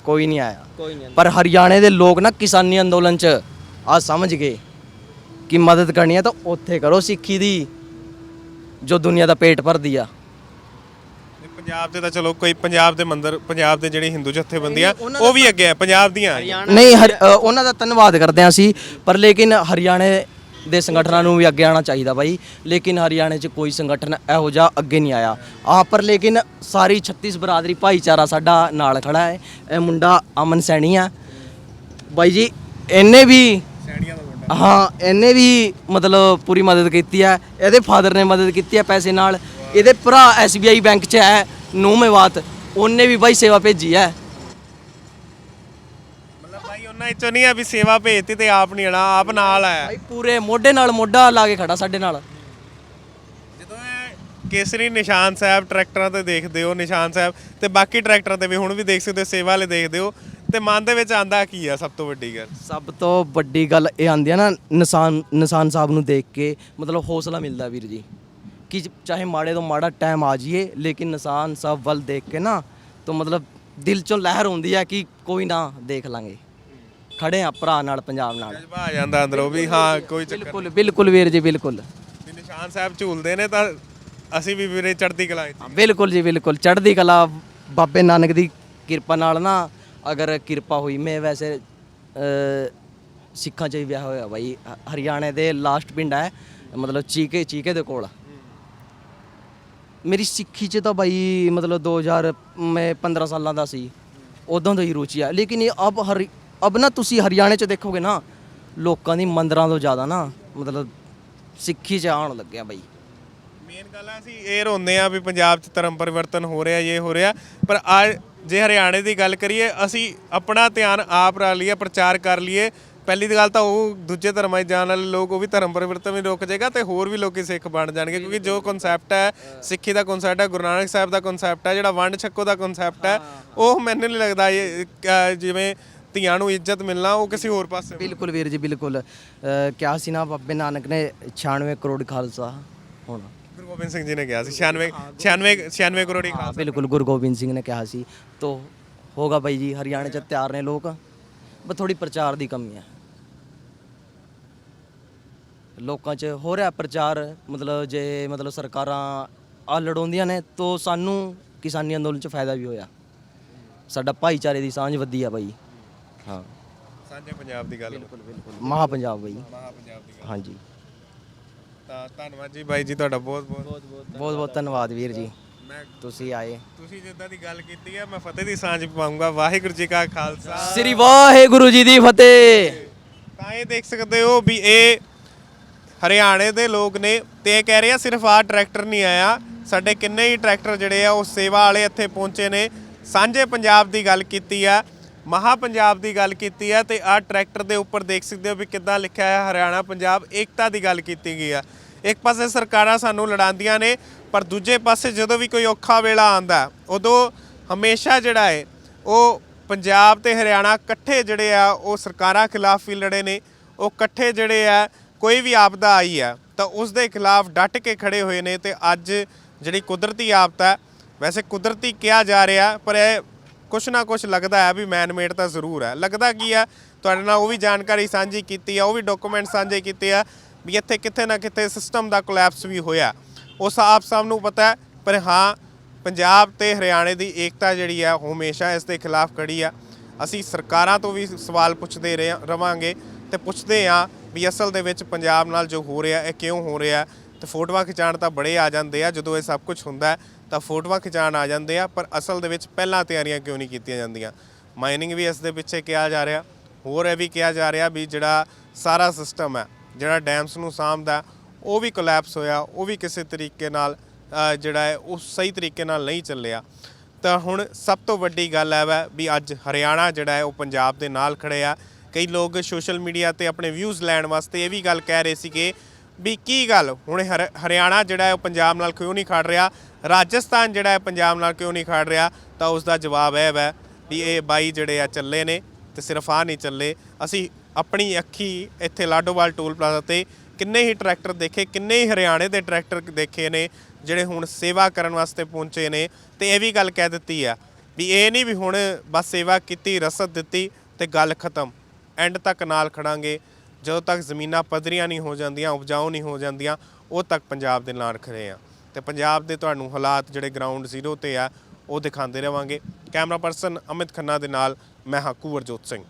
ਕੋਈ ਨਹੀਂ ਆਇਆ कोई नहीं ਪਰ ਹਰਿਆਣੇ ਦੇ ਲੋਕ ਨਾ ਕਿਸਾਨੀ ਅੰਦੋਲਨ 'ਚ ਆ ਸਮਝ ਗਏ ਕਿ ਮਦਦ ਕਰਨੀ ਹੈ ਤਾਂ ਉੱਥੇ ਕਰੋ ਸਿੱਖੀ ਦੀ ਜੋ ਦੁਨੀਆ ਦਾ ਪੇਟ ਭਰਦੀ ਆ ਪੰਜਾਬ ਦੇ ਤਾਂ ਚਲੋ ਕੋਈ ਪੰਜਾਬ ਦੇ ਮੰਦਰ ਪੰਜਾਬ ਦੇ ਜਿਹੜੇ ਹਿੰਦੂ ਜਥੇਬੰਦੀਆਂ ਉਹ ਵੀ ਅੱਗੇ ਆ ਪੰਜਾਬ ਦੀਆਂ ਨਹੀਂ ਹਰ- ਅ, ਉਹਨਾਂ ਦਾ ਧੰਨਵਾਦ ਕਰਦੇ ਹਾਂ ਅਸੀਂ ਪਰ ਲੇਕਿਨ ਹਰਿਆਣੇ ਦੇ ਸੰਗਠਨਾਂ ਨੂੰ ਵੀ ਅੱਗੇ ਆਉਣਾ ਚਾਹੀਦਾ ਬਾਈ। ਲੇਕਿਨ ਹਰਿਆਣੇ 'ਚ ਕੋਈ ਸੰਗਠਨ ਇਹੋ ਜਿਹਾ ਅੱਗੇ ਨਹੀਂ ਆਇਆ। ਆ ਪਰ ਲੇਕਿਨ ਸਾਰੀ 36 ਬਰਾਦਰੀ ਭਾਈਚਾਰਾ ਸਾਡਾ ਨਾਲ ਖੜਾ ਹੈ। ਇਹ ਮੁੰਡਾ ਅਮਨ ਸੈਣੀ ਆ। ਬਾਈ ਜੀ ਇਹਨੇ ਵੀ ਹਾਂ ਇਹਨੇ ਵੀ ਮਤਲਬ ਪੂਰੀ ਮਦਦ ਕੀਤੀ ਹੈ। ਇਹਦੇ ਫਾਦਰ ਨੇ ਮਦਦ ਕੀਤੀ ਹੈ ਪੈਸੇ ਨਾਲ। ਇਹਦੇ ਭਰਾ SBI ਬੈਂਕ 'ਚ ਹੈ। ਨੂੰ ਮੇਵਾਤ ਉਹਨੇ ਵੀ ਬਾਈ ਸੇਵਾ ਭੇਜੀ ਹੈ ਮਤਲਬ ਭਾਈ ਉਹਨਾਂ ਵਿੱਚੋਂ ਨਹੀਂ ਆ ਵੀ ਸੇਵਾ ਭੇਜਤੀ ਤੇ ਆਪ ਨਹੀਂ ਆਣਾ ਆਪ ਨਾਲ ਆਇਆ ਭਾਈ ਪੂਰੇ ਮੋਢੇ ਨਾਲ ਮੋਢਾ ਲਾ ਕੇ ਖੜਾ ਸਾਡੇ ਨਾਲ। ਜਦੋਂ ਇਹ ਕੇਸਰੀ ਨਿਸ਼ਾਨ ਸਾਹਿਬ ਟਰੈਕਟਰਾਂ ਤੇ ਦੇਖਦੇ ਹੋ ਨਿਸ਼ਾਨ ਸਾਹਿਬ ਤੇ ਬਾਕੀ ਟਰੈਕਟਰਾਂ ਤੇ ਵੀ ਹੁਣ ਵੀ ਦੇਖ ਸਕਦੇ ਹੋ ਸੇਵਾ ਵਾਲੇ ਦੇਖਦੇ ਹੋ ਤੇ ਮਨ ਦੇ ਵਿੱਚ ਆਂਦਾ ਕੀ ਆ ਸਭ ਤੋਂ ਵੱਡੀ ਗੱਲ? ਸਭ ਤੋਂ ਵੱਡੀ ਗੱਲ ਇਹ ਆਂਦੀ ਹੈ ਨਾ ਨਿਸ਼ਾਨ ਨਿਸ਼ਾਨ ਸਾਹਿਬ ਨੂੰ ਦੇਖ ਕੇ ਮਤਲਬ ਹੌਸਲਾ ਮਿਲਦਾ ਵੀਰ ਜੀ। ਕਿ ਚਾਹੇ ਮਾੜੇ ਤੋਂ ਮਾੜਾ ਟਾਈਮ ਆ ਜਾਈਏ ਲੇਕਿਨ ਨਿਸ਼ਾਨ ਸਾਹਿਬ ਵੱਲ ਦੇਖ ਕੇ ਨਾ ਤਾਂ ਮਤਲਬ ਦਿਲ ਚੋਂ ਲਹਿਰ ਹੁੰਦੀ ਹੈ ਕਿ ਕੋਈ ਨਾ ਦੇਖ ਲਾਂਗੇ ਖੜੇ ਆ ਭਰਾ ਨਾਲ ਪੰਜਾਬ ਨਾਲ ਜਜ਼ਬਾ ਆ ਜਾਂਦਾ ਅੰਦਰੋਂ ਵੀ ਹਾਂ ਕੋਈ ਚੱਕਰ ਬਿਲਕੁਲ ਬਿਲਕੁਲ ਵੀਰ ਜੀ ਬਿਲਕੁਲ ਨਿਸ਼ਾਨ ਸਾਹਿਬ ਝੂਲਦੇ ਨੇ ਤਾਂ ਅਸੀਂ ਵੀ ਵੀਰੇ ਚੜ੍ਹਦੀ ਕਲਾ ਵਿੱਚ ਬਿਲਕੁਲ ਜੀ ਬਿਲਕੁਲ ਚੜ੍ਹਦੀ ਕਲਾ ਬਾਬੇ ਨਾਨਕ ਦੀ ਕਿਰਪਾ ਨਾਲ ਨਾ ਅਗਰ ਕਿਰਪਾ ਹੋਈ ਮੈਂ ਵੈਸੇ ਅ, ਸਿੱਖਾਂ 'ਚ ਹੀ ਵਿਆਹ ਹੋਇਆ ਬਾਈ ਹ- ਹਰਿਆਣੇ ਦੇ ਲਾਸਟ ਪਿੰਡ ਹੈ ਮਤਲਬ ਚੀਕੇ ਚੀਕੇ ਦੇ ਕੋਲ ਮੇਰੀ ਸਿੱਖੀ 'ਚ ਤਾਂ ਬਾਈ ਮਤਲਬ 2000 ਮੈਂ 15 ਸਾਲਾਂ ਦਾ ਸੀ। ਉਦੋਂ ਤੋਂ ਹੀ ਰੁਚੀ ਆ। ਲੇਕਿਨ ਇਹ ਅਬ ਹਰੀ, ਅਬ ਨਾ ਤੁਸੀਂ ਹਰਿਆਣੇ 'ਚ ਦੇਖੋਗੇ ਨਾ, ਲੋਕਾਂ ਦੀ ਮੰਦਰਾਂ ਤੋਂ ਜ਼ਿਆਦਾ ਨਾ ਮਤਲਬ ਸਿੱਖੀ 'ਚ ਆਉਣ ਲੱਗਿਆ ਬਾਈ। ਮੇਨ ਗੱਲ ਆ ਅਸੀਂ ਇਹ ਰੋਂਦੇ ਆ ਵੀ ਪੰਜਾਬ 'ਚ ਧਰਮ ਪਰਿਵਰਤਨ ਹੋ ਰਿਹਾ ਇਹ ਹੋ ਰਿਹਾ। ਪਰ ਆ, ਜੇ ਹਰਿਆਣੇ ਦੀ ਗੱਲ ਕਰੀਏ, ਅਸੀਂ ਆਪਣਾ ਧਿਆਨ ਆਪ ਰਾ ਲਈਏ, ਪ੍ਰਚਾਰ ਕਰ ਲਈਏ। ਪਹਿਲੀ ਗੱਲ ਤਾਂ ਉਹ ਦੂਜੇ ਧਰਮਾਂ 'ਚ ਜਾਣ ਵਾਲੇ ਲੋਕ ਉਹ ਵੀ ਧਰਮ ਪਰਿਵਰਤਨ ਵੀ ਰੁਕ ਜਾਏਗਾ ਤੇ ਹੋਰ ਵੀ ਲੋਕੀ ਸਿੱਖ ਬਣ ਜਾਣਗੇ ਕਿਉਂਕਿ ਜੋ ਕਨਸੈਪਟ ਹੈ ਸਿੱਖੀ ਦਾ ਕਨਸੈਪਟ ਹੈ ਗੁਰੂ ਨਾਨਕ ਸਾਹਿਬ ਦਾ ਕਨਸੈਪਟ ਹੈ ਜਿਹੜਾ ਵੰਡ ਛੱਕੋ ਦਾ ਕਨਸੈਪਟ ਹੈ ਉਹ ਮੈਨੂੰ ਨਹੀਂ ਲੱਗਦਾ ਇਹ ਜਿਵੇਂ ਧੀਆਂ ਨੂੰ ਇੱਜ਼ਤ ਮਿਲਣਾ ਉਹ ਕਿਸੇ ਹੋਰ ਪਾਸੇ ਬਿਲਕੁਲ ਵੀਰ ਜੀ ਬਿਲਕੁਲ। ਅਹ ਕਿਹਾ ਸੀ ਨਾ ਬਾਬੇ ਨਾਨਕ ਨੇ 96 ਕਰੋੜ ਖਾਲਸਾ ਹੋਣਾ। ਗੁਰੂ ਗੋਬਿੰਦ ਸਿੰਘ ਜੀ ਨੇ ਕਿਹਾ ਸੀ 96 96 96 ਕਰੋੜੀ ਹਾਂ ਬਿਲਕੁਲ ਗੁਰੂ ਗੋਬਿੰਦ ਸਿੰਘ ਨੇ ਕਿਹਾ ਸੀ। ਤੋ ਹੋਗਾ ਬਾਈ ਜੀ ਹਰਿਆਣੇ ਚ ਤਿਆਰ ਨੇ ਲੋਕ। ਬਸ ਥੋੜੀ ਪ੍ਰਚਾਰ ਦੀ ਕਮੀ ਹੈ। ਲੋਕਾਂ 'ਚ ਹੋ ਰਿਹਾ ਪ੍ਰਚਾਰ ਮਤਲਬ ਜੇ ਮਤਲਬ ਸਰਕਾਰਾਂ ਆ ਲੜਾਉਂਦੀਆਂ ਨੇ ਤੋ ਸਾਨੂੰ ਕਿਸਾਨੀ ਅੰਦੋਲਨ 'ਚ ਫਾਇਦਾ ਵੀ ਹੋਇਆ। ਸਾਡਾ ਭਾਈਚਾਰੇ ਦੀ ਸਾਂਝ ਵਧੀ ਆ ਬਾਈ। ਹਾਂ। ਸਾਂਝੇ ਪੰਜਾਬ ਦੀ ਗੱਲ ਮਹਾ ਪੰਜਾਬ ਬਾਈ। ਮਹਾ ਪੰਜਾਬ ਦੀ ਗੱਲ। ਹਾਂਜੀ। ਤਾਂ ਧੰਨਵਾਦ ਜੀ ਬਾਈ ਜੀ ਤੁਹਾਡਾ ਬਹੁਤ ਬਹੁਤ। ਬਹੁਤ ਬਹੁਤ ਧੰਨਵਾਦ। ਵੀਰ ਜੀ। ਮੈਂ ਤੁਸੀਂ ਆਏ। ਤੁਸੀਂ ਜਿੱਦਾਂ ਦੀ ਗੱਲ ਕੀਤੀ ਹੈ ਮੈਂ ਫਤਿਹ ਦੀ ਸਾਂਝ ਪਾਉਂਗਾ ਵਾਹਿਗੁਰੂ ਜੀ ਕਾ ਖਾਲਸਾ। ਸ੍ਰੀ ਵਾਹਿਗੁਰੂ ਜੀ ਦੀ ਫਤਿਹ। ਤਾਂ ਇਹ ਦੇਖ ਸਕਦੇ ਹੋ ਵੀ ਇਹ ਹਰਿਆਣੇ ਦੇ ਲੋਕ ਨੇ ਤੇ ਇਹ ਕਹਿ ਰਹੇ ਆ, ਸਿਰਫ ਆਹ ਟਰੈਕਟਰ ਨਹੀਂ ਆਇਆ। ਸਾਡੇ ਕਿੰਨੇ ਹੀ ਟਰੈਕਟਰ ਜਿਹੜੇ ਆ, ਉਹ ਸੇਵਾ ਵਾਲੇ ਇੱਥੇ ਪਹੁੰਚੇ ਨੇ। ਸਾਂਝੇ ਪੰਜਾਬ ਦੀ ਗੱਲ ਕੀਤੀ ਆ, ਮਹਾ ਪੰਜਾਬ ਦੀ ਗੱਲ ਕੀਤੀ ਆ ਤੇ ਆਹ ਟਰੈਕਟਰ ਦੇ ਉੱਪਰ ਦੇਖ ਸਕਦੇ ਹੋ ਵੀ ਕਿੱਦਾਂ ਲਿਖਿਆ ਹੈ ਹਰਿਆਣਾ ਪੰਜਾਬ, ਏਕਤਾ ਦੀ ਗੱਲ ਕੀਤੀ ਗਈ ਆ। ਇੱਕ ਪਾਸੇ ਸਰਕਾਰਾਂ ਸਾਨੂੰ ਲੜਾਉਂਦੀਆਂ ਨੇ, ਪਰ ਦੂਜੇ ਪਾਸੇ ਜਦੋਂ ਵੀ ਕੋਈ ਔਖਾ ਵੇਲਾ ਆਂਦਾ ਉਦੋਂ ਹਮੇਸ਼ਾ ਜਿਹੜਾ ਹੈ, ਉਹ ਪੰਜਾਬ ਤੇ ਹਰਿਆਣਾ ਇਕੱਠੇ ਜਿਹੜੇ ਆ, ਉਹ ਸਰਕਾਰਾਂ ਖਿਲਾਫ ਵੀ ਲੜੇ ਨੇ। ਉਹ ਇਕੱਠੇ ਜਿਹੜੇ ਆ ਕੋਈ ਵੀ ਆਪਦਾ ਆਈ ਆ ਤਾਂ ਉਸ ਦੇ ਖਿਲਾਫ ਡਟ ਕੇ ਖੜੇ ਹੋਏ ਨੇ ਤੇ ਅੱਜ ਜਿਹੜੀ ਕੁਦਰਤੀ ਆਪਦਾ ਵੈਸੇ ਕੁਦਰਤੀ ਕਿਹਾ ਜਾ ਰਿਹਾ, ਪਰ ਇਹ ਕੁਛ ਨਾ ਕੁਛ ਲੱਗਦਾ ਹੈ ਵੀ ਮੈਨਮੇਡ ਤਾਂ ਜ਼ਰੂਰ ਹੈ। ਲੱਗਦਾ ਕੀ ਆ ਤੁਹਾਡੇ ਨਾਲ ਉਹ ਵੀ ਜਾਣਕਾਰੀ ਸਾਂਝੀ ਕੀਤੀ ਆ ਉਹ ਵੀ ਡਾਕੂਮੈਂਟ ਸਾਂਝੇ ਕੀਤੇ ਆ ਵੀ ਇੱਥੇ ਕਿਤੇ ਨਾ ਕਿਤੇ ਸਿਸਟਮ ਦਾ ਕੋਲੈਪਸ ਵੀ ਹੋਇਆ। ਉਸ ਆਪ ਸਭ ਨੂੰ ਪਤਾ ਹੈ, ਪਰ ਹਾਂ, ਪੰਜਾਬ ਤੇ ਹਰਿਆਣੇ ਦੀ ਏਕਤਾ ਜਿਹੜੀ ਆ ਉਹ ਹਮੇਸ਼ਾ ਇਸ ਦੇ ਖਿਲਾਫ ਖੜੀ ਆ ਅਸੀਂ ਸਰਕਾਰਾਂ ਤੋਂ ਵੀ ਸਵਾਲ ਪੁੱਛਦੇ ਰਹੇ, ਰਵਾਂਗੇ। ਤੇ ਪੁੱਛਦੇ ਆ ਵੀ ਅਸਲ ਦੇ ਵਿੱਚ ਪੰਜਾਬ ਨਾਲ ਜੋ ਹੋ ਰਿਹਾ, ਇਹ ਕਿਉਂ ਹੋ ਰਿਹਾ? ਤੇ ਫੋਟੋਆਂ ਖਿਚਾਣ ਤਾਂ ਬੜੇ ਆ ਜਾਂਦੇ ਆ, ਜਦੋਂ ਇਹ ਸਭ ਕੁਝ ਹੁੰਦਾ ਤਾਂ ਫੋਟੋਆਂ ਖਿਚਾਣ ਆ ਜਾਂਦੇ ਆ, ਪਰ ਅਸਲ ਦੇ ਵਿੱਚ ਪਹਿਲਾਂ ਤਿਆਰੀਆਂ ਕਿਉਂ ਨਹੀਂ ਕੀਤੀਆਂ ਜਾਂਦੀਆਂ? ਮਾਈਨਿੰਗ ਵੀ ਇਸ ਦੇ ਪਿੱਛੇ ਕਿਹਾ ਜਾ ਰਿਹਾ, ਹੋਰ ਇਹ ਵੀ ਕਿਹਾ ਜਾ ਰਿਹਾ ਵੀ ਜਿਹੜਾ ਸਾਰਾ ਸਿਸਟਮ ਹੈ, ਜਿਹੜਾ ਡੈਮਸ ਨੂੰ ਸਾਂਭਦਾ, ਉਹ ਵੀ ਕੋਲੈਪਸ ਹੋਇਆ, ਉਹ ਵੀ ਕਿਸੇ ਤਰੀਕੇ ਨਾਲ ਜਿਹੜਾ ਹੈ, ਉਹ ਸਹੀ ਤਰੀਕੇ ਨਾਲ ਨਹੀਂ ਚੱਲਿਆ। ਤਾਂ ਹੁਣ ਸਭ ਤੋਂ ਵੱਡੀ ਗੱਲ ਹੈ ਵਾ ਵੀ ਅੱਜ ਹਰਿਆਣਾ ਜਿਹੜਾ ਹੈ, ਉਹ ਪੰਜਾਬ ਦੇ ਨਾਲ ਖੜੇ ਕਈ ਲੋਕ ਸੋਸ਼ਲ ਮੀਡੀਆ ਤੇ ਆਪਣੇ ਵਿਊਜ਼ ਲੈਣ ਵਾਸਤੇ ਇਹ ਵੀ ਗੱਲ ਕਹਿ ਰਹੇ ਸੀਗੇ ਵੀ ਕੀ ਗੱਲ? ਹੁਣ ਹਰ- ਹਰਿਆਣਾ ਜਿਹੜਾ ਹੈ ਉਹ ਪੰਜਾਬ ਨਾਲ ਕਿਉਂ ਨਹੀਂ ਖੜ ਰਿਹਾ? ਰਾਜਸਥਾਨ ਜਿਹੜਾ ਹੈ ਪੰਜਾਬ ਨਾਲ ਕਿਉਂ ਨਹੀਂ ਖੜ ਰਿਹਾ? ਤਾਂ ਉਸ ਦਾ ਜਵਾਬ ਇਹ ਹੈ ਵੀ ਇਹ ਬਾਈ ਜਿਹੜੇ ਆ ਚੱਲੇ ਨੇ ਤੇ ਸਿਰਫ ਆ ਨਹੀਂ ਚੱਲੇ। ਅਸੀਂ ਆਪਣੀ ਅੱਖੀ ਇੱਥੇ ਲਾਡੋਵਾਲ ਟੋਲ ਪਲਾਜ਼ਾ ਤੇ ਕਿੰਨੇ ਹੀ ਟਰੈਕਟਰ ਦੇਖੇ, ਕਿੰਨੇ ਹੀ ਹਰਿਆਣੇ ਦੇ ਟਰੈਕਟਰ ਦੇਖੇ ਨੇ, ਜਿਹੜੇ ਹੁਣ ਸੇਵਾ ਕਰਨ ਵਾਸਤੇ ਪਹੁੰਚੇ ਨੇ ਤੇ ਇਹ ਵੀ ਗੱਲ ਕਹਿ ਦਿੱਤੀ ਆ ਵੀ ਇਹ ਨਹੀਂ ਵੀ ਹੁਣ ਬਸ ਸੇਵਾ ਕੀਤੀ, ਰਸਦ ਦਿੱਤੀ ਤੇ ਗੱਲ ਖਤਮ। ਐਂਡ ਤੱਕ ਨਾਲ ਖੜਾਂਗੇ। ਜਦੋਂ ਤੱਕ ਜ਼ਮੀਨਾਂ ਪੱਧਰੀਆਂ ਨਹੀਂ ਹੋ ਜਾਂਦੀਆਂ, ਉਪਜਾਊ ਨਹੀਂ ਹੋ ਜਾਂਦੀਆਂ, ਉਹ ਤੱਕ ਪੰਜਾਬ ਦੇ ਨਾਲ ਖੜੇ ਆ। ਤੇ ਪੰਜਾਬ ਦੇ ਤੁਹਾਨੂੰ ਹਾਲਾਤ ਜਿਹੜੇ ਗਰਾਊਂਡ ਜ਼ੀਰੋ ਤੇ ਆ, ਉਹ ਦਿਖਾਉਂਦੇ ਰਵਾਂਗੇ। ਕੈਮਰਾ ਪਰਸਨ ਅਮਿਤ ਖੰਨਾ ਦੇ ਨਾਲ, ਮੈਂ ਹਾਂ ਕੁਵਰਜੋਤ ਸਿੰਘ।